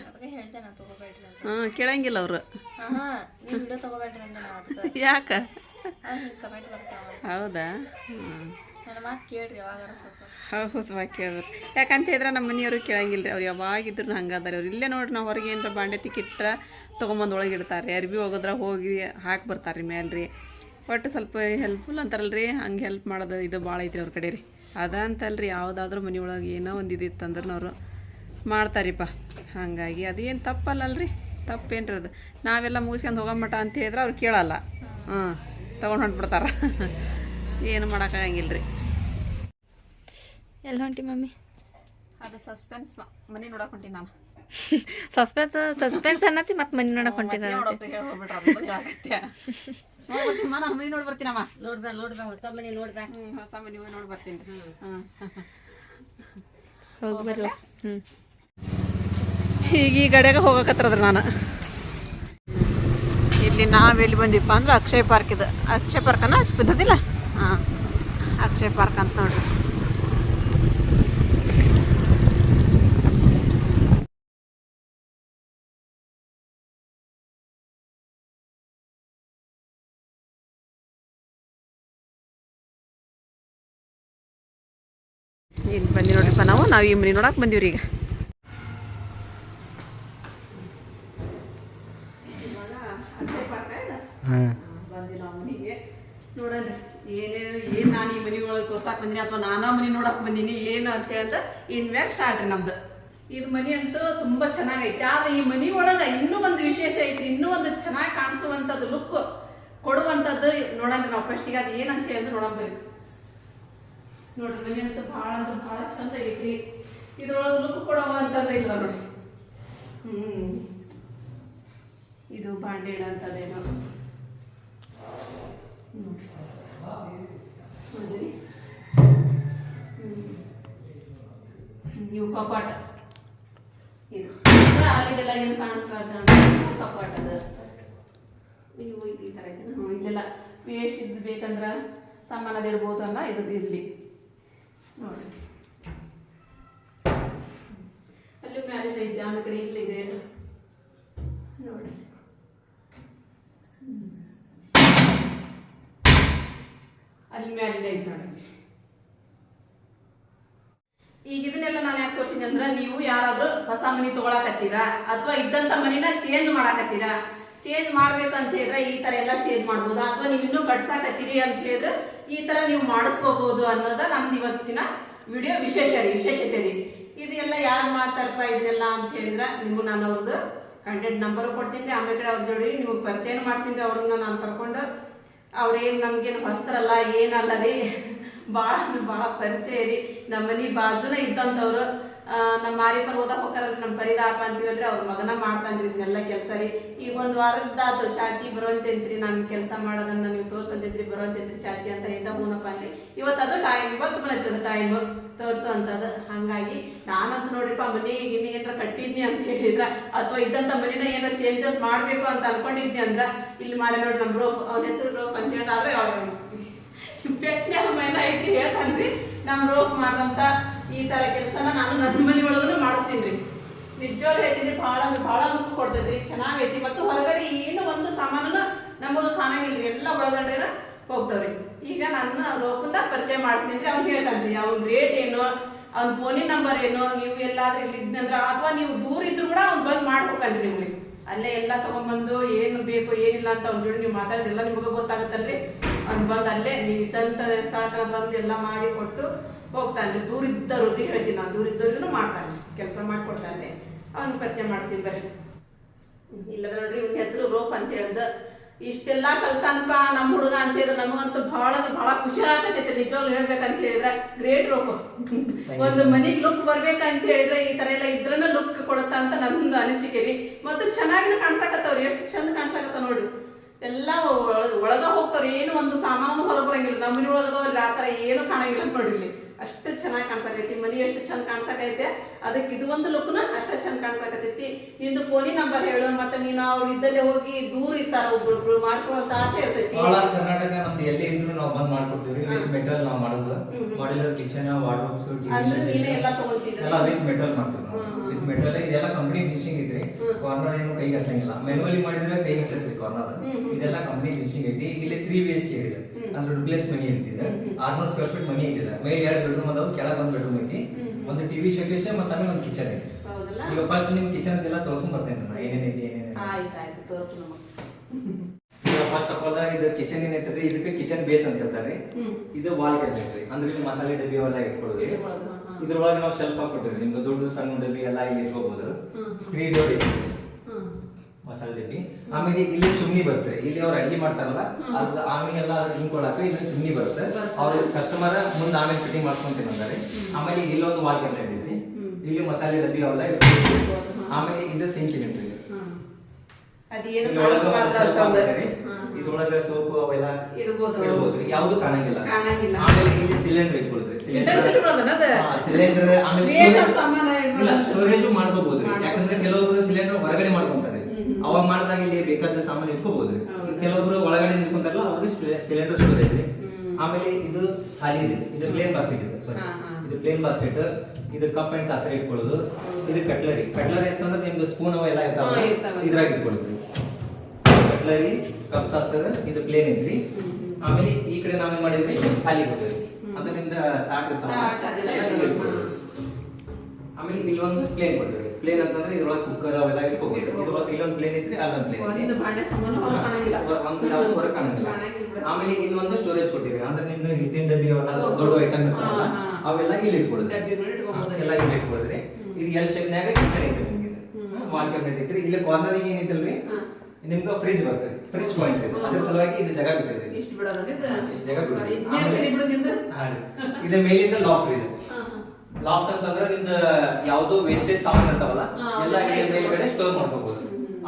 ಹಾಂ ಕೇಳಂಗಿಲ್ಲ ಅವರು. ಯಾಕ? ಹೌದಾ? ಕೇಳ್ರಿ ಹೌದು ಬಾ ಕೇಳಿದ್ರು ಯಾಕಂತ ಹೇಳಿದ್ರೆ ನಮ್ಮ ಮನೆಯವರು ಕೇಳಂಗಿಲ್ಲ ರೀ ಅವ್ರು. ಯಾವಾಗಿದ್ರು ಹಂಗೆ ಅದಾರೆ ಅವ್ರು. ಇಲ್ಲೇ ನೋಡ್ರಿ ನಾವು ಹೊರಗೆ ಏನಾರ ಬಾಂಡೆ ತಿಕ್ಕಿಟ್ರೆ ತೊಗೊಂಬಂದು ಒಳಗೆ ಇಡ್ತಾರೆ. ಅರ್ಬಿ ಹೋಗಿದ್ರೆ ಹೋಗಿ ಹಾಕಿ ಬರ್ತಾರೆ ರೀ ಮೇಲೆ ರೀ ಒಟ್ಟು ಸ್ವಲ್ಪ ಹೆಲ್ಪ್ಫುಲ್ ಅಂತಾರಲ್ಲ ರೀ ಹಂಗೆ ಹೆಲ್ಪ್ ಮಾಡೋದು ಇದು ಭಾಳ ಐತ್ರಿ ಅವ್ರ ಕಡೆ ರೀ ಅದ ಅಂತಲ್ರಿ ಯಾವುದಾದ್ರೂ ಮನೆಯೊಳಗೆ ಏನೋ ಒಂದು ಇದಿತ್ತು ಅಂದ್ರೆ ಅವರು ಮಾಡ್ತಾರಿಪ್ಪ. ಹಾಗಾಗಿ ಅದೇನು ತಪ್ಪಲ್ಲಲ್ರಿ ತಪ್ಪೇನ್ರಿ ಅದು. ನಾವೆಲ್ಲ ಮುಗಿಸ್ಕೊಂಡು ಹೋಗಮಟ ಅಂತ ಹೇಳಿದ್ರೆ ಅವ್ರು ಕೇಳಲ್ಲ. ಹ್ಞೂ ತೊಗೊಂಡು ಹೊಂಟ್ಬಿಡ್ತಾರೆ. ಏನು ಮಾಡೋಕ್ಕಾಗಂಗಿಲ್ಲ ರೀ ಎಲ್ಲಿ ಹೊಂಟಿ ಮಮ್ಮಿ? ಅದು ಸಸ್ಪೆನ್ಸ್ ಮನೆ ನೋಡಕ್ ಹೊಂಟೀನಿ ನಾನು. ಸಸ್ಪೆನ್ಸ್ ಸಸ್ಪೆನ್ಸ್ ಅನ್ನತಿ ಮತ್ತೆ ಮನೆ ನೋಡಕ್ ಹೊಂಟಿ ನಾನು ಮನೆ ನೋಡಿ ಬರ್ತೀನಮ್ಮ ನೋಡ್ದ ನೋಡ್ದ ಹೊಸ ಮನೆ ಹ್ಮ್, ಹೊಸ ಮನೆ ಹೋಗಿ ನೋಡಿ ಬರ್ತೀನಿ ಹ್ಮ್. ಹೋಗಿ ಬರ್ಲ? ಹ್ಞೂ ಈಗ ಈ ಗಡಿಯಾಗ ಹೋಗಕತ್ರದ್ರ ನಾನು? ಇಲ್ಲಿ ನಾವೆಲ್ಲಿ ಬಂದಿಪ್ಪ ಅಂದ್ರೆ ಅಕ್ಷಯ ಪಾರ್ಕ್ ಇದೆ ಅಕ್ಷಯ ಪಾರ್ಕನ? ಬಿದ್ದದಿಲ್ಲ ಹಾಂ ಅಕ್ಷಯ ಪಾರ್ಕ್ ಅಂತ ನೋಡ್ರಿ ಇಲ್ಲಿ ಬಂದಿ ನೋಡ್ರಿಪ್ಪ ನಾವು ಈ ಮನೆ ನೋಡಕ್ಕೆ ಬಂದೀವ್ರಿ ಈಗ ನೋಡನ್ರಿ ಏನೇನು ಏನು ನಾನು ಈ ಮನೆ ಒಳಗೆ ತೋರ್ಸಾಕ್ ಬಂದಿನಿ ಅಥವಾ ನಾನಾ ಮನೆ ನೋಡಕ್ಕೆ ಬಂದೀನಿ ಏನು ಅಂತ ಅಂತ ಇನ್ಮ್ಯಾಗ ಸ್ಟಾರ್ಟ್ ರೀ ನಮ್ದು. ಇದು ಮನೆ ಅಂತೂ ತುಂಬಾ ಚೆನ್ನಾಗೈತಿ ಆದ್ರೆ ಈ ಮನಿ ಒಳಗೆ ಇನ್ನೂ ಒಂದು ವಿಶೇಷ ಐತ್ರಿ. ಇನ್ನೂ ಒಂದು ಚೆನ್ನಾಗಿ ಕಾಣಿಸುವಂಥದ್ದು ಲುಕ್ ಕೊಡುವಂಥದ್ದು ನೋಡನ್ರಿ ನಾವು ಫಸ್ಟಿಗೆ ಅದು ಏನಂತ ಹೇಳಿದ್ರೆ ನೋಡೋಣ ಬರ್ರಿ ನೋಡ್ರಿ, ಮನೆ ಅಂತೂ ಭಾಳ ಅಂದ್ರೆ ಭಾಳ ಚಂದ ಐತ್ರಿ. ಇದ್ರೊಳಗೆ ಲುಕ್ ಕೊಡುವಂಥದ್ದು ಇಲ್ಲ ನೋಡ್ರಿ. ಹ್ಮ್. ಇದು ಬಾಂಡೆ ಇಡಂಥದ್ದೇನೋ ನೋಡ್ರಿ. ಇವು ಕಪಾಟ. ಇದು. ಅಲ್ಲಿದೆಲ್ಲ ಏನು ಕಾಣಿಸ್ತಾ ಕಪಾಟ ಅದ ಇವು ಈ ಥರ ಐತೆ ಹ್ಞೂ ಇದೆಲ್ಲ ವೇಸ್ಟ್ ಇದ್ದು ಬೇಕಂದ್ರೆ ಸಾಮಾನು ಅದು ಇಡ್ಬೋದಲ್ಲ, ಇದು ಇಲ್ಲಿ. ನೋಡ್ರಿ ಅಲ್ಲಿ ಮ್ಯಾಲೆ ಐತೆ ಆಮೇಲೆ ಕಡೆ ಇಲ್ಲಿದೆ. ನೋಡಿ. ಅಲ್ಲಿ ಮ್ಯಾಲಿನ ಐತೆ ನೋಡಿ. ಈಗ ಇದನ್ನೆಲ್ಲ ನಾನು ಯಾಕೆ ತೋರಿಸಿದೆ ಅಂದ್ರೆ ನೀವು ಯಾರಾದ್ರೂ ಹೊಸ ಮನಿ ತಗೊಳಕತ್ತೀರಾ? ಅಥವಾ ಇದ್ದಂತ ಮನಿನ ಚೇಂಜ್ ಮಾಡಾಕತ್ತೀರಾ? ಚೇಂಜ್ ಮಾಡ್ಬೇಕಂತ ಹೇಳಿದ್ರೆ ಈ ತರ ಎಲ್ಲ ಚೇಂಜ್ ಮಾಡ್ಬೋದು. ಅಥವಾ ನೀವು ಇನ್ನೂ ಕಟ್ಸಾಕತ್ತೀರಿ ಅಂತ ಹೇಳಿದ್ರೆ ಈ ತರ ನೀವು ಮಾಡಿಸ್ಕೋಬಹುದು ಅನ್ನೋದ ನಮ್ದು ಇವತ್ತಿನ ವಿಡಿಯೋ ವಿಶೇಷ ರೀ, ವಿಶೇಷತೆ ರೀ. ಇದೆಲ್ಲ ಯಾರು ಮಾಡ್ತಾರಪ್ಪ ಇದನ್ನೆಲ್ಲ ಅಂತ ಹೇಳಿದ್ರೆ ನಿಮ್ಗೆ ನಾನು ಅವ್ರದ್ದು ಕಂಟೆಂಟ್ ನಂಬರ್ ಕೊಡ್ತೀನಿ ರೀ. ಆಮೇಲೆ ಅವ್ರ ಜೋಡಿ ನಿಮಗೆ ಪರಿಚಯ ಮಾಡ್ತೀನಿ ರೀ, ಅವ್ರನ್ನ ನಾನು ಕರ್ಕೊಂಡು. ಅವ್ರೇನು ನಮ್ಗೇನು ಹೊಸ್ತರಲ್ಲ, ಏನಲ್ಲ ರೀ. ಭಾಳ ಭಾಳ ಪರಿಚಯ ರೀ. ನಮ್ಮನೆ ಬಾಜುನ ಇದ್ದಂಥವ್ರು. ನಮ್ಮ ಮಾರಿಪರ್ ಓದಕ್ ಹೋಗ್ತಾರ ನಮ್ಮ ಪರಿದಾಪ ಅಂತೀವಲ್ರಿ ಅವ್ರ ಮಗನ ಮಾಡ್ತಾನ್ರಿ ಇದನ್ನೆಲ್ಲ ಕೆಲಸ ರೀ. ಈಗ ಒಂದು ವಾರದ್ದಾತು ಚಾಚಿ ಬರುವಂತೇಂತ್ರಿ, ನಾನು ಕೆಲಸ ಮಾಡೋದನ್ನ ನೀವು ತೋರ್ಸಂತೇನ್ರಿ ಬರುವಂತೇನ್ರಿ ಚಾಚಿ ಅಂತ ಇಂದ ಹೂನಪ್ಪ ಅಂತ ಇವತ್ತು ಅದು ಟೈಮ್ ಇವತ್ತು ಬಂದೈತಿ ಅದು ಟೈಮ್ ತೋರ್ಸೋಂಥದ್ದು ಹಂಗಾಗಿ ನಾನಂತೂ ನೋಡ್ರಿಪ್ಪ, ಮನೆ ಗಿನಿ ಏನಾರ ಕಟ್ಟಿದ್ನಿ ಅಂತ ಹೇಳಿದ್ರ, ಅಥವಾ ಇದ್ದಂತ ಮನೇನ ಏನಾರ ಚೇಂಜಸ್ ಮಾಡಬೇಕು ಅಂತ ಅನ್ಕೊಂಡಿದ್ನಿ ಅಂದ್ರ, ಇಲ್ಲಿ ಮಾಡಿ ನೋಡ್ರಿ ನಮ್ಮ ರೋಫ್, ಅವ್ನ ಹೆಸರು ರೋಫ್ ಅಂತ ಹೇಳಿದ್ರೆ ಬೆಟ್ಟನೆ ಮೈನ ಐತಿ ಹೇಳ್ತಾನ್ರಿ. ನಮ್ಮ ರೋಫ್ ಮಾಡ್ದಂತ ಈ ತರ ಕೆಲಸನ ನಾನು ನನ್ನ ಮನೆ ಒಳಗೂ ಮಾಡಿಸ್ತೀನಿ ರೀ. ನಿಜವಾಗ್ಲೂ ಹೇಳ್ತೀನಿ ಬಹಳ ಬಹಳ ಮುಖ ಕೊಡ್ತೈತ್ರಿ ಚೆನ್ನಾಗೈತಿ ಮತ್ತು ಹೊರಗಡೆ ಏನು ಒಂದು ಸಾಮಾನು ನಮಗೆ ಕಾಣಂಗಿಲ್ರಿ ಎಲ್ಲ ಒಳಗಡೆನ ಹೋಗ್ತಾವ್ರಿ ಈಗ ನನ್ನ ಲೋಕನ ಪರಿಚಯ ಮಾಡ್ತೀನಿ ಅವ್ನು ಹೇಳ್ತಾನ್ರಿ ಅವ್ನ ರೇಟ್ ಏನು, ಅವ್ನ ಫೋನಿನ ನಂಬರ್ ಏನು, ನೀವು ಎಲ್ಲಾದ್ರೂ ಇಲ್ಲಿ ಇದ್ನಂದ್ರ ಅಥವಾ ನೀವು ದೂರ ಇದ್ರು ಕೂಡ ಅವ್ನು ಬಂದು ಮಾಡ್ಬೇಕಂದ್ರಿ ನಿಮ್ಗೆ. ಅಲ್ಲೇ ಎಲ್ಲ ತಗೊಂಡ್ಬಂದು ಏನು ಬೇಕು, ಏನಿಲ್ಲ ಅಂತ ಅವ್ನ ಜೋಡಿ ನೀವು ಮಾತಾಡಿದೆಲ್ಲ ನಿಮಗೆ ಗೊತ್ತಾಗುತ್ತಲ್ರಿ. ಅವ್ನು ಬಂದು ಅಲ್ಲೇ, ನೀವು ಇದ್ದಂಥ ಸ್ಥಳಕ್ಕೆ ಬಂದು ಎಲ್ಲ ಮಾಡಿ ಕೊಟ್ಟು ಹೋಗ್ತಾನೆ ದೂರ ಇದ್ದವ್ರಿಗೆ ಹೇಳ್ತೀನಿ ನಾನು. ದೂರ ಇದ್ದವ್ರಿಗೂ ಮಾಡ್ತಾನೆ ಕೆಲಸ ಮಾಡಿಕೊಡ್ತಾನೆ ಅವನ್ ಪರಿಚಯ ಮಾಡ್ತೀನಿ ಬರ್ರಿ. ಇಲ್ಲದ ನೋಡ್ರಿ ಇವನ್ ಹೆಸರು ರೋಪ್ ಅಂತ ಹೇಳ್ದ. ಇಷ್ಟೆಲ್ಲ ಕಲ್ತಾನಪ್ಪ ನಮ್ಮ ಹುಡುಗ ಅಂತ ಹೇಳಿದ್ರೆ ನಮಗಂತೂ ಬಹಳ ಬಹಳ ಭಾಳ ಖುಷಿ ಆಗತೈತಿ ನಿಜವಾಗ್ಲು ಹೇಳ್ಬೇಕಂತ ಹೇಳಿದ್ರೆ ಗ್ರೇಟ್ ರೋಪ್. ಒಂದು ಮನಿಗ್ ಲುಕ್ ಬರ್ಬೇಕಂತ ಹೇಳಿದ್ರೆ ಈ ತರ ಎಲ್ಲ ಇದ್ರನ್ನ ಲುಕ್ ಕೊಡುತ್ತಾ ಅಂತ ನನ್ನ ಅನಿಸಿಕೆ ರೀ. ಮತ್ತು ಚೆನ್ನಾಗಿನ ಕಾಣ್ಸಾಕತ್ತವ್ರಿ. ಎಷ್ಟು ಚಂದ ಕಾಣ್ಸಾಕತ್ತ ನೋಡ್ರಿ. ಎಲ್ಲ ಒಳಗ ಒಳಗ ಹೋಗ್ತಾವ್ರಿ. ಏನು ಒಂದು ಸಾಮಾನು ಹೊರ ಬರಂಗಿಲ್ಲ. ನಮ್ಮ ಮನೆ ಒಳಗದವ್ರಿ ಆ ಥರ ಏನು ಕಾಣಂಗಿಲ್ಲ ನೋಡ್ರಿ ಇಲ್ಲಿ. ಅಷ್ಟು ಚೆನ್ನಾಗಿ ಕಾಣ್ಸಾಕೈತಿ ಮನಿ ಎಷ್ಟು ಚಂದ ಕಾಣ್ಸಾಕೈತೆ. ಅದಕ್ಕೆ ಇದು ಒಂದು ಲುಕ್ನ ಅಷ್ಟ ಚಂದ ಕಾಣ್ಸಾಕತೈತಿ. ನಿಂದು ಫೋನಿ ನಂಬರ್ ಹೇಳು ಮತ್ತೆ ನೀನು ಅವ್ರು ಇದ್ದಲ್ಲೇ ಹೋಗಿ ದೂರ ಇರ್ತಾರ ಒಬ್ರೊಬ್ರು ಮಾಡ್ಕೊಳ್ಳುವಂತ ಆಸೆ ಇರ್ತೈತಿ. ಕರ್ನಾಟಕ ನಮ್ದು ಎಲ್ಲಿ ಇದ್ರು ನಾವು ಬಂದ್ ಮಾಡ್ಕೊಡ್ತೀವಿ. ಮೆಟಲ್ ನಾವು ಮಾಡೋದು. ಮಾಡ್ಯುಲರ್ ಕಿಚನ್ ವಾರ್ಡ್ರೋಬ್ಸ್ ನೀನೇ ಎಲ್ಲ ತಗೊಂತಿದ್ರ ಎಲ್ಲ ವಿತ್ ಮೆಟಲ್ ಮಾಡ್ತೀವಿ ವಿತ್ ಮೆಟಲ್ ಇದೆಲ್ಲ ಕಂಪನಿ ಫಿನಿಶಿಂಗ್ ಐತ್ರಿ. ಕಾರ್ನರ್ ಏನು ಕೈಗೆ ಹತ್ತಂಗಿಲ್ಲ. ಮೆನುವಲಿ ಮಾಡಿದ್ರೆ ಕೈಗೆ ಹತ್ತೈತ್ರಿ ಕಾರ್ನರ್ ಇದೆಲ್ಲ ಕಂಪನಿ ಫಿನಿಶಿಂಗ್ ಐತಿ. ಇಲ್ಲಿ ತ್ರೀ ಬಿ ಎಚ್ ಕೆ ಇದೆ. ಅಂದ್ರೆ ಡುಪ್ಲೆಸ್ ಮನಿ ಐತಿದೆ ಆರ್ನೂರು ಸ್ಕ್ವೇರ್ ಫೀಟ್ ಮನಿ ಐತಿದೆ ಮೇಲೆ ಎರಡು ಬೆಡ್ರೂಮ್ ಅದಾವ ಕೆಳಗೆ ಒಂದು ಬೆಡ್ರೂಮ್ ಐತಿ. ಒಂದು ಟಿವಿ ಶೋಕೇಶ್ ಮತ್ತೆ ಆಮೇಲೆ ಒಂದು ಕಿಚನ್ ಐತಿ. ಈಗ ಫಸ್ಟ್ ನಿಮ್ ಕಿಚನ್ ಎಲ್ಲ ತೋರ್ಸ್ಕೊಂಡ್ ಬರ್ತೇನೆ ನಾನು. ಏನೇನ್ ಐತಿ ಏನೇನ್ ಆಯ್ತು ಆಯ್ತು ತೋರ್ಸು ಈಗ ಫಸ್ಟ್ ಆಫ್ ಆಲ್ ಇದು ಕಿಚನ್ ಏನೈತ್ರಿ ಇದಕ್ಕೆ ಕಿಚನ್ ಬೇಸ್ ಅಂತ ಹೇಳ್ತಾರೆ. ಇದು ವಾಲ್ ಕ್ಯಾಬಿನೆಟ್ ರೀ. ಅಂದ್ರೆ ಇಲ್ಲಿ ಮಸಾಲೆ ಡಬ್ಬಿ ಅವೆಲ್ಲ ಇಟ್ಕೊಳ್ಳೋದು. ಇಟ್ಕೊಳ್ಳೋದು, ಹಾ, ಹಾ. ಇದ್ರೊಳಗೆ ನಾವು ಶೆಲ್ಫ್ ಹಾಕೊಟ್ಟಿವಿ ನಿಮ್ಗೆ ದೊಡ್ಡ ಸಣ್ಣ ಡಬ್ಬಿ ಎಲ್ಲ ಇಲ್ಲಿ ಇಟ್ಕೋಬಹುದು. ತ್ರೀ ಡೋರ್ ಐತಿ ಹ್ಮ್ ಮಸಾಲೆ ಆಮೇಲೆ ಇಲ್ಲಿ ಚುಮ್ನಿ ಬರುತ್ತೆ. ಇಲ್ಲಿ ಅವ್ರು ಅಡಿಗೆ ಮಾಡ್ತಾರಲ್ಲ ಅದ್ ಆಮೇಲೆ ಎಲ್ಲ ಹಿಂಕೊಳಕ ಇಲ್ಲಿ ಚುಮ್ನಿ ಬರುತ್ತೆ. ಅವ್ರ ಕಸ್ಟಮರ್ ಮುಂದೆ ಆಮೇಲೆ ಫಿಟ್ಟಿಂಗ್ ಮಾಡ್ಸ್ಕೊಂತೀನಿ ಅಂತಾರೆ. ಆಮೇಲೆ ಇಲ್ಲೊಂದು ವಾಲ್ ಕ್ಯಾಬಿನೆಟ್ ಐತ್ರಿ ಇಲ್ಲಿ ಮಸಾಲೆ ಡಬ್ಬಿ ಅವೆಲ್ಲ ಇಟ್ಕೊಳ್ತೀವಿ ಆಮೇಲೆ ಇದು ಸಿಂಕ್ ಯೂನಿಟ್ ರೀ ಅದೇನು ಇದ್ರೊಳಗೆ ಸೋಪು ಅವೆಲ್ಲ ಇಡಬಹುದು ಯಾವ್ದು ಕಾಣಂಗಿಲ್ಲ. ಆಮೇಲೆ ಇಲ್ಲಿ ಸಿಲಿಂಡರ್ ಇಟ್ಕೊಳ್ತೀರಿ ಸಿಲಿಂಡರ್ ಆಮೇಲೆ ಸ್ಟೋರೇಜ್ ಮಾಡ್ಕೋಬಹುದು ಯಾಕಂದ್ರೆ ಕೆಲವೊಬ್ರು ಸಿಲಿಂಡರ್ ಹೊರಗಡೆ ಮಾಡ್ಕೊಂತಾರೆ. ಅವಾಗ ಮಾಡಿದಾಗ ಇಲ್ಲಿ ಬೇಕಾದ ಸಾಮಾನು ಇಟ್ಕೋಬಹುದು ಹೌದು. ಕೆಲವೊಬ್ರು ಒಳಗಡೆ ನಿಂತ್ಕೊಂತಾರಲ್ಲ ಅವ್ರಿಗೆ ಸಿಲಿಂಡರ್ ಸ್ಟೋರೇಜ್ ರೀ. ಆಮೇಲೆ ಇದು ಖಾಲಿ ಇದೆ ಇದು ಪ್ಲೇನ್ ಬಾಸ್ಕೆಟ್ ಇದೆ ಸಾರಿ. ಇದು ಪ್ಲೇನ್ ಬಾಸ್ಕೆಟ್ ಇದು ಕಪ್ ಅಂಡ್ ಸಾಸರ ಇಟ್ಕೊಳ್ಳೋದು. ಇದು ಕಟ್ಲರಿ ಕಟ್ಲರಿ ಅಂತಂದ್ರೆ ನಿಮ್ದು ಸ್ಪೂನ್ ಅವೆಲ್ಲ ಇರ್ತಾವ ಇದ್ರಾಗ ಇಟ್ಕೊಳ್ತೀವಿ ಕಟ್ಲರಿ ಕಪ್ ಸಾಸರ ಇದು ಪ್ಲೇನ್ ಐತ್ರಿ. ಆಮೇಲೆ ಈ ಕಡೆ ನಾವೇನ್ ಮಾಡಿದ್ರಿ ಖಾಲಿ ಕೊಟ್ಟಿವಿ ಅದರಿಂದ ತಾಟ್ ಇರ್ತಾವ. ಆಮೇಲೆ ಇಲ್ಲೊಂದು ಪ್ಲೇನ್ ಕೊಟ್ಟಿವಿ ಪ್ಲೇನ್ ಅಂತಂದ್ರೆ ಇದ್ರೊಳಗೆ ಕುಕ್ಕರ್ ಅವೆಲ್ಲ ಇಟ್ಕೋಬಹುದು ಇಲ್ಲೊಂದು ಪ್ಲೇನ್ ಇದ್ರೆ ಅಲ್ಲೊಂದು ಪ್ಲೇನ್ ಒಂದು ಹೊರಗೆ ಕಾಣಂಗಿಲ್ಲ. ಆಮೇಲೆ ಇನ್ನೊಂದು ಸ್ಟೋರೇಜ್ ಕೊಟ್ಟಿವಿ ಅಂದ್ರೆ ನಿಮ್ದು ಹಿಟ್ಟಿನ ಡಬ್ಬಿ ಅವೆಲ್ಲ. ದೊಡ್ಡ ಐಟಮ್ ಇರ್ತಾವಲ್ಲ. ಅವೆಲ್ಲ ಇಲ್ಲಿ ಇಟ್ಕೊಳ್ಳೋದು. ಎಲ್ಲ ಇಲ್ಲಿ ಇಟ್ಕೊಳ್ಳೋದ್ರಿ ಇದು ಎಲ್ ಶೇಪ್ನ್ಯಾಗ ಕಿಚನ್ ಐತೆ ನಿಮ್ಗೆ ವಾಲ್ ಕ್ಯಾಬಿನೆಟ್ ಐತ್ರಿ. ಇಲ್ಲಿ ಕಾರ್ನರಿಗೆ ಏನೈತಲ್ರಿ. ನಿಮ್ಗೆ ಫ್ರಿಜ್ ಬರ್ತದೆ. ಫ್ರಿಜ್ ಪಾಯಿಂಟ್ ಇದೆ. ಅದ್ರ ಸಲುವಾಗಿ ಇದು ಜಾಗ ಬಿಟ್ಟಿದೆ. ಇಷ್ಟು ಜಾಗ ಬಿಡೋದು ಇಂಜಿನಿಯರ್ ಕಲಿ ಬಿಡು ನಿಂದು? ಇದು ಮೇಲಿಂದ ಲಾಫರ್ ಇದೆ. ಲಾಫ್ಟ್ ಅಂತಂದ್ರೆ ನಿಮ್ದು ಯಾವ್ದು ವೇಸ್ಟೇಜ್ ಸಾಮಾನು ಇರ್ತಾವಲ್ಲ ಎಲ್ಲ ಮೇಲ್ಗಡೆ ಸ್ಟೋರ್ ಮಾಡ್ಕೋಬಹುದು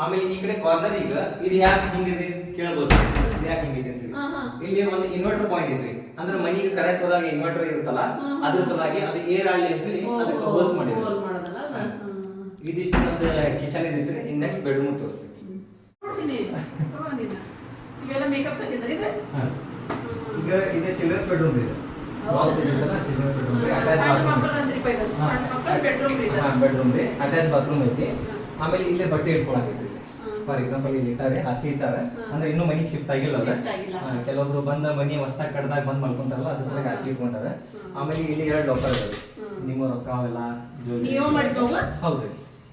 ಆಮೇಲೆ ಈ ಕಡೆ ಕಾರ್ನರ್ ಈಗ ಇದು ಯಾಕೆ ಹಿಂಗಿದೆ ಕೇಳ್ಬೋದು. ಇದು ಯಾಕೆ ಹಿಂಗಿದೆ ಅಂತ. ಇಲ್ಲಿ ಒಂದು ಇನ್ವರ್ಟರ್ ಪಾಯಿಂಟ್ ಇದ್ರಿ. ಅಂದ್ರೆ ಮನಿಗೆ ಕರೆಕ್ಟ್ ಹೋದಾಗ ಇನ್ವರ್ಟರ್ ಇರುತ್ತಲ್ಲ ಅದ್ರ ಸಲುವಾಗಿ ಅದು ಏರ್ ಆಡ್ಲಿ ಅಂತ ಹೇಳಿ ಅದಕ್ಕೆ ಹೋಲ್ಸ್ ಮಾಡಿದ್ರು? ಇದಿಷ್ಟು ನಂದು ಕಿಚನ್ ಇದ್ರಿ ಇನ್ ನೆಕ್ಸ್ಟ್ ಬೆಡ್ರೂಮ್ ತೋರಿಸ್ತೀನಿ. ಈಗ ಇದು ಚಿಲ್ಡ್ರನ್ಸ್ ಬೆಡ್ರೂಮ್ ಇದೆ. ಬೆಡ್ರೂಮ್ ರೀ ಅಟ್ಯಾಚ್ ಬಾತ್ರೂಮ್ ಐತಿ. ಆಮೇಲೆ ಇಲ್ಲೇ ಬಟ್ಟೆ ಇಟ್ಕೊಳಕೈತಿ ಫಾರ್ ಎಕ್ಸಾಂಪಲ್ ಇಲ್ಲಿ ಇಟ್ಟಾರೆ ಹಾಸಿಗೆ ಇರ್ತಾರೆ ಅಂದ್ರೆ ಇನ್ನೂ ಮನೆಗೆ ಶಿಫ್ಟ್ ಆಗಿಲ್ಲ Shift ಕೆಲವೊಬ್ರು ಬಂದ ಮನಿ ಹೊಸ್ದಾಗ ಕಡ್ದಾಗ ಬಂದ್ ಮಾಡ್ಕೊಂತಾರಲ್ಲ ಅದ್ರ ಸಲ ಹಾಸಿಗೆ ಇಟ್ಕೊಂಡಾರೆ. ಆಮೇಲೆ ಇಲ್ಲಿ ಎರಡು ಲೋಕರ್ ಇದೆ ನಿಮ್ಮ ರೊಕ್ಕ ಅವೆಲ್ಲ? ಹೌದ್ರಿ.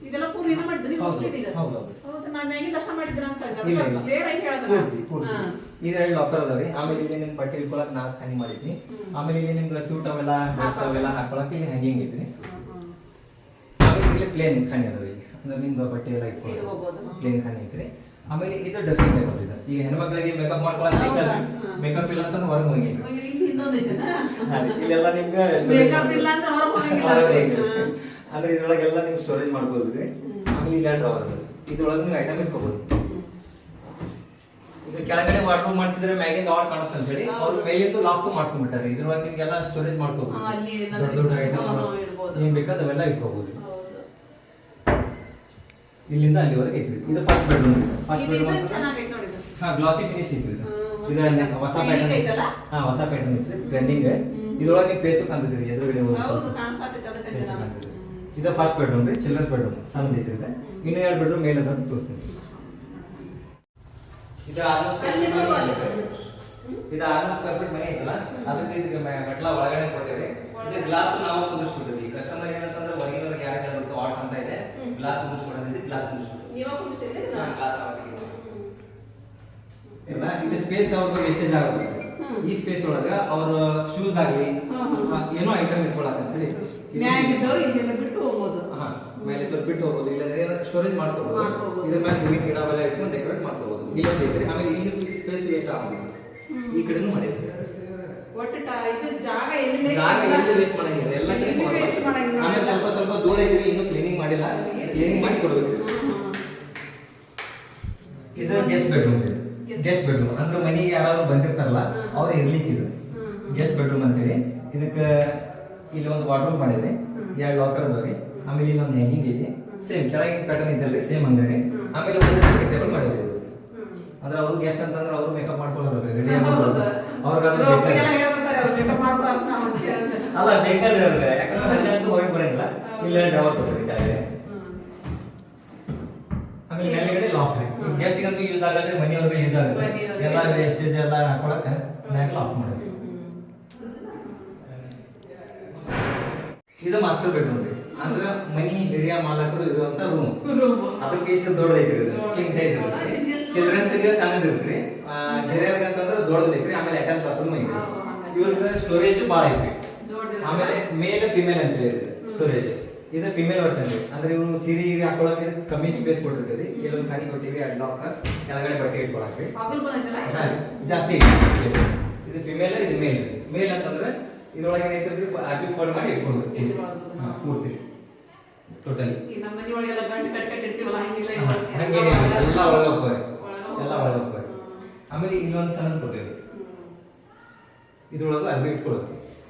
ಇದೆಲ್ಲ ಹೌದು ಇದು? ಹೌದು ಹೌದು ಹೌದು, ನಾನ್ ಮ್ಯಾಗಿಂದ ಅಷ್ಟ ಮಾಡಿದ್ರ ಅಂತ ಪೂರ್ತಿ. ಪೂರ್ತಿ. ಇದೆರಡು ಲಾಕರ್ ಅದಾವ್ರಿ. ಆಮೇಲೆ ಇಲ್ಲಿ ನಿಮ್ ಬಟ್ಟೆ ಇಟ್ಕೊಳಕ್ ನಾಲ್ಕು ಖಾನಿ ಮಾಡಿದ್ವಿ. ಆಮೇಲೆ ಇಲ್ಲಿ ನಿಮ್ಗೆ ಸೂಟ್ ಅವೆಲ್ಲ ಡ್ರೆಸ್ ಅವೆಲ್ಲ ಹಾಕೊಳಕ್ ಇಲ್ಲಿ ಹ್ಯಾಂಗಿಂಗ್ ಐತ್ರಿ ಆಮೇಲೆ. ಇಲ್ಲಿ ಪ್ಲೇನ್ ಖಾನಿ ಅದಾವ ಈಗ ಅಂದ್ರೆ ನಿಮ್ಗೆ ಬಟ್ಟೆ ಎಲ್ಲ ಇಟ್ಕೋಬೋದು. ಪ್ಲೇನ್ ಖಾನಿ ಐತ್ರಿ ಆಮೇಲೆ ಇದು ಡ್ರೆಸ್ಸಿಂಗ್ ಟೇಬಲ್ ಇದೆ. ಈಗ ಹೆಣ್ಮಕ್ಳಿಗೆ ಮೇಕಪ್ ಮಾಡ್ಕೊಳಕ್? ಮೇಕಪ್ ಇಲ್ಲ ಅಂತ ಹೊರಗೆ ಹೋಗಿ ಇಲ್ಲೆಲ್ಲ ನಿಮ್ಗೆ. ಅಂದ್ರೆ ಇದ್ರೊಳಗೆಲ್ಲ ನಿಮ್ಗೆ ಸ್ಟೋರೇಜ್ ಮಾಡ್ಬೋದು ಆಮೇಲೆ ಇಲ್ಲ ಡ್ರಾವರ್ ಇದ್ರೊಳಗೆ ನೀವು ಐಟಮ್ ಇಟ್ಕೋಬಹುದು ಕೆಳಗಡೆ ವಾರ್ಡ್ರೂಮ್ ಮಾಡಿಸಿದ್ರೆ ಮ್ಯಾಗಿಂದ ಆಲ್ ಕಾಣುತ್ತೆ ಅಂತ ಹೇಳಿ ಅವ್ರು ಮೇಲಿಂದ ಲಾಕ್ ಮಾಡ್ಸ್ಕೊಂಡ್ಬಿಟ್ಟಾರೆ. ಇದ್ರೊಳಗೆ ನಿಮ್ಗೆಲ್ಲ ಸ್ಟೋರೇಜ್ ಮಾಡ್ಕೋಬಹುದು ದೊಡ್ಡ ದೊಡ್ಡ ಐಟಮ್. ಏನ್ ಬೇಕಾದ ಅವೆಲ್ಲ ಇಟ್ಕೋಬಹುದು ಇಲ್ಲಿಂದ ಅಲ್ಲಿವರೆಗೆ ಐತ್ರಿ ಇದು ಫಸ್ಟ್ ಬೆಡ್ರೂಮ್ ಫಸ್ಟ್ ಬೆಡ್ರೂಮ್. ಹಾ ಗ್ಲಾಸಿ ಫಿನಿಶ್ ಐತ್ರಿ ಇದು ಹೊಸ ಪ್ಯಾಟರ್ನ್? ಹಾ ಹೊಸ ಪ್ಯಾಟರ್ನ್ ಐತ್ರಿ ಟ್ರೆಂಡಿಂಗ್ ಇದ್ರೊಳಗೆ ಫೇಸ್ ಕಾಣ್ತಿದ್ರಿ ಎದುರುಗಡೆ ಒಂದು. ಇದು ಫಸ್ಟ್ ಬೆಡ್ರೂಮ್ ರೀ ಚಿಲ್ಡ್ರನ್ಸ್ ಬೆಡ್ರೂಮ್ ಸಣ್ಣದ ಐತ್ರಿ ಇದು ಇನ್ನೂ ಎರಡು ಬೆಡ್ರೂಮ್ ಮೇಲೆ ಅದ ತೋರಿಸ್ತೀನಿ. ಇದು. ಇದು ಆಲ್ಮೋಸ್ಟ್ ಸ್ಕ್ವೇರ್ ಮನೆ ಐತಲ್ಲ ಅದಕ್ಕೆ ಇದಕ್ಕೆ ಮೆಟ್ಲ ಒಳಗಡೆ ಕೊಟ್ಟೇವಿ. ಇದು ಗ್ಲಾಸ್ ನಾವು ಕುದಿಸ್ಬಿಟ್ಟಿದ್ವಿ. ಕಸ್ಟಮರ್ ಏನಂತಂದ್ರೆ ಹೊರಗಿನವ್ರಿಗೆ ಯಾರು ಹೇಳ್ಬೇಕು ಅಂತ ಇದೆ. ಗ್ಲಾಸ್ ಕುದಿಸ್ಕೊಡೋದಿದೆ ಗ್ಲಾಸ್ ಕುದಿಸ್ಬಿಟ್ಟು? ಗ್ಲಾಸ್ ಇಲ್ಲಿ ಸ್ಪೇಸ್ ಅವ್ರಿಗೆ ವೇಸ್ಟೇಜ್ ಆಗುತ್ತೆ. ಈ ಸ್ಪೇಸ್ ಒಳಗ ಅವ್ರ ಶೂಸ್ ಆಗ್ಲಿ ಏನೋ ಐಟಮ್ ಇಟ್ಕೊಳಕ್ ಅಂತ ಹೇಳಿ ಬಿಟ್ಟು ಹೋಗ್ಬೋದು. ಹಾ ಮೇಲೆ ಬಿಟ್ಟು ಹೋಗ್ಬೋದು ಇಲ್ಲಾಂದ್ರೆ ಸ್ಟೋರೇಜ್ ಮಾಡ್ಕೋಬಹುದು. ಇದ್ರ ಮೇಲೆ ಹೂವಿನ ಗಿಡ ಅವೆಲ್ಲ ಇಟ್ಕೊಂಡು ಡೆಕೋರೇಟ್ ಮಾಡ್ಕೋಬಹುದು ಇಲ್ಲೊಂದು ಇದ್ರೆ ಆಮೇಲೆ ಇಲ್ಲಿ ಸ್ಪೇಸ್ ವೇಸ್ಟ್ ಆಗ್ಬೋದು ಈ ಕಡೆನೂ ಒಟ್ಟು ಟ- ಇದು ಜಾಗ ಎಲ್ಲಿ ಜಾಗ ಎಲ್ಲಿ ವೇಸ್ಟ್ ಮಾಡಂಗಿಲ್ಲ ಎಲ್ಲ ಕಡೆ ಎಲ್ಲಿ waste ಮಾಡಂಗಿಲ್ಲ. ಆಮೇಲೆ ಸ್ವಲ್ಪ ಸ್ವಲ್ಪ ಧೂಳ ಇದ್ರೆ ಇನ್ನೂ ಕ್ಲೀನಿಂಗ್ ಮಾಡಿಲ್ಲ ಕ್ಲೀನಿಂಗ್ ಮಾಡಿ ಕೊಡಬೇಕು. ಇದು ಗೆಸ್ಟ್ ಬೆಡ್ರೂಮ್ ಗೆಸ್ಟ್ ಬೆಡ್ರೂಮ್ ಅಂದ್ರೆ ಮನೆಗೆ ಯಾರಾದ್ರೂ ಬಂದಿರ್ತಾರಲ್ಲ ಅವ್ರು ಇರ್ಲಿಕ್ಕೆ ಇದು. ಗೆಸ್ಟ್ ಬೆಡ್ರೂಮ್ ಅಂತೇಳಿ. ಇದಕ್ಕೆ ಇಲ್ಲಿ ಒಂದು ವಾರ್ಡ್ರೋಬ್ ಮಾಡಿದೆ. ಎರಡು ಲಾಕರ್ ಅದಾವ್ರಿ ಆಮೇಲೆ ಇಲ್ಲಿ ಒಂದು ಹ್ಯಾಂಗಿಂಗ್ ಐತಿ ಸೇಮ್ ಕೆಳಗಿನ ಪ್ಯಾಟರ್ನ್ ಇದೆಲ್ಲ ಸೇಮ್ ಹಂಗರಿ ಆಮೇಲೆ ಒಂದು ಡ್ರೆಸ್ಸಿಂಗ್ ಟೇಬಲ್ ಮಾಡಿದೆ ಇದು. ಅಂದ್ರೆ ಅವ್ರು ಗೆಸ್ಟ್ ಅಂತಂದ್ರೆ ಅವರು ಮೇಕಪ್ ಮಾಡ್ಕೊಳ್ಳೋರು ರೆಡಿ ಅವ್ರಿಗಾದ್ರೂ ಅಲ್ಲ ಬೇಕಾದ್ರೆ ಅವ್ರಿಗೆ. ಯಾಕಂದ್ರೆ ಹಂಗಂತೂ ಹೋಗಿ ಬರಂಗಿಲ್ಲ. ಇಲ್ಲ ಡ್ರೈವರ್ ಕೊಡ್ರಿ ಕೆಳಗಡೆ ಆಮೇಲೆ ಮೇಲ್ಗಡೆ ಲಾಫ್ ರೀ. ಗೆಸ್ಟ್ಗಂತೂ ಯೂಸ್ ಆಗಲ್ರಿ ಮನೆಯವ್ರಿಗೆ ಯೂಸ್ ಆಗುತ್ತೆ ಎಲ್ಲಾ ವೇಸ್ಟೇಜ್ ಎಲ್ಲ ಹಾಕೊಳಕ ಮ್ಯಾಗ ಲಾಫ್ಟ್ ಮಾಡಿ ಇದು ಮಾಸ್ಟರ್ ಬೆಡ್ರೂಮ್ ರೀ. ಅಂದ್ರೆ ಮನಿ ಹಿರಿಯ ಮಾಲಕರು ಇರುವಂತ ರೂಮ್. ಅದಕ್ಕೆ ಇಷ್ಟು ದೊಡ್ಡದೈತಿ ಕಿಂಗ್ ಸೈಜ್ ಇರುತ್ತೆ. ಚಿಲ್ಡ್ರನ್ಸ್ಗೆ ಸಣ್ಣದ ಇರುತ್ತೆ ಅಂತಂದ್ರೆ ದೊಡ್ಡದೈತ್ರಿ ಆಮೇಲೆ ಅಟ್ಯಾಚ್ ಬಾತ್ರೂಮ್ ಐತಿ ಇವ್ರಿಗೆ ಸ್ಟೋರೇಜ್ ಭಾಳ ಐತ್ರಿ ಆಮೇಲೆ ಮೇಲ್ ಫಿಮೇಲ್ ಅಂತ ಹೇಳಿದ್ರೆ. ಸ್ಟೋರೇಜ್ ಇದು ಫಿಮೇಲ್ ವರ್ಷನ್ ರೀ. ಅಂದ್ರೆ ಇವ್ರು ಸೀರೆ ಗೀರೆ ಹಾಕೊಳಕ್ಕೆ ಕಮ್ಮಿ ಸ್ಪೇಸ್ ಕೊಟ್ಟಿರ್ತೀವಿ ಇಲ್ಲೊಂದು ಖಾಲಿ ಕೊಟ್ಟಿವಿ ಎರಡು ಲಾಕ್ ಕೆಳಗಡೆ ಬಟ್ಟೆ ಇಟ್ಕೊಳಕ್ಕೆ. ಜಾಸ್ತಿ. ಇದು ಫಿಮೇಲ್ ಇದು ಮೇಲ್ ಮೇಲ್ ಅಂತಂದ್ರೆ ಇದ್ರೊಳಗೆ ಏನೈತಿ ಆರ್ಬಿ ಫೋಲ್ಡ್ ಮಾಡಿ ಇಟ್ಕೊಂಡು. ಹಾ, ಪೂರ್ತಿ ಟೋಟಲಿ ಎಲ್ಲ ಒಳಗೆ ಹೋಗ್ತಾರೆ ಎಲ್ಲ ಒಳಗೆ ಹೋಗ್ತಾರೆ ಆಮೇಲೆ ಇನ್ನೊಂದು ಸಣ್ಣ ಕೊಟ್ಟಿವಿ ಇದ್ರೊಳಗೆ ಅರ್ಬಿ ಇಟ್ಕೊಳ್ಳೋದು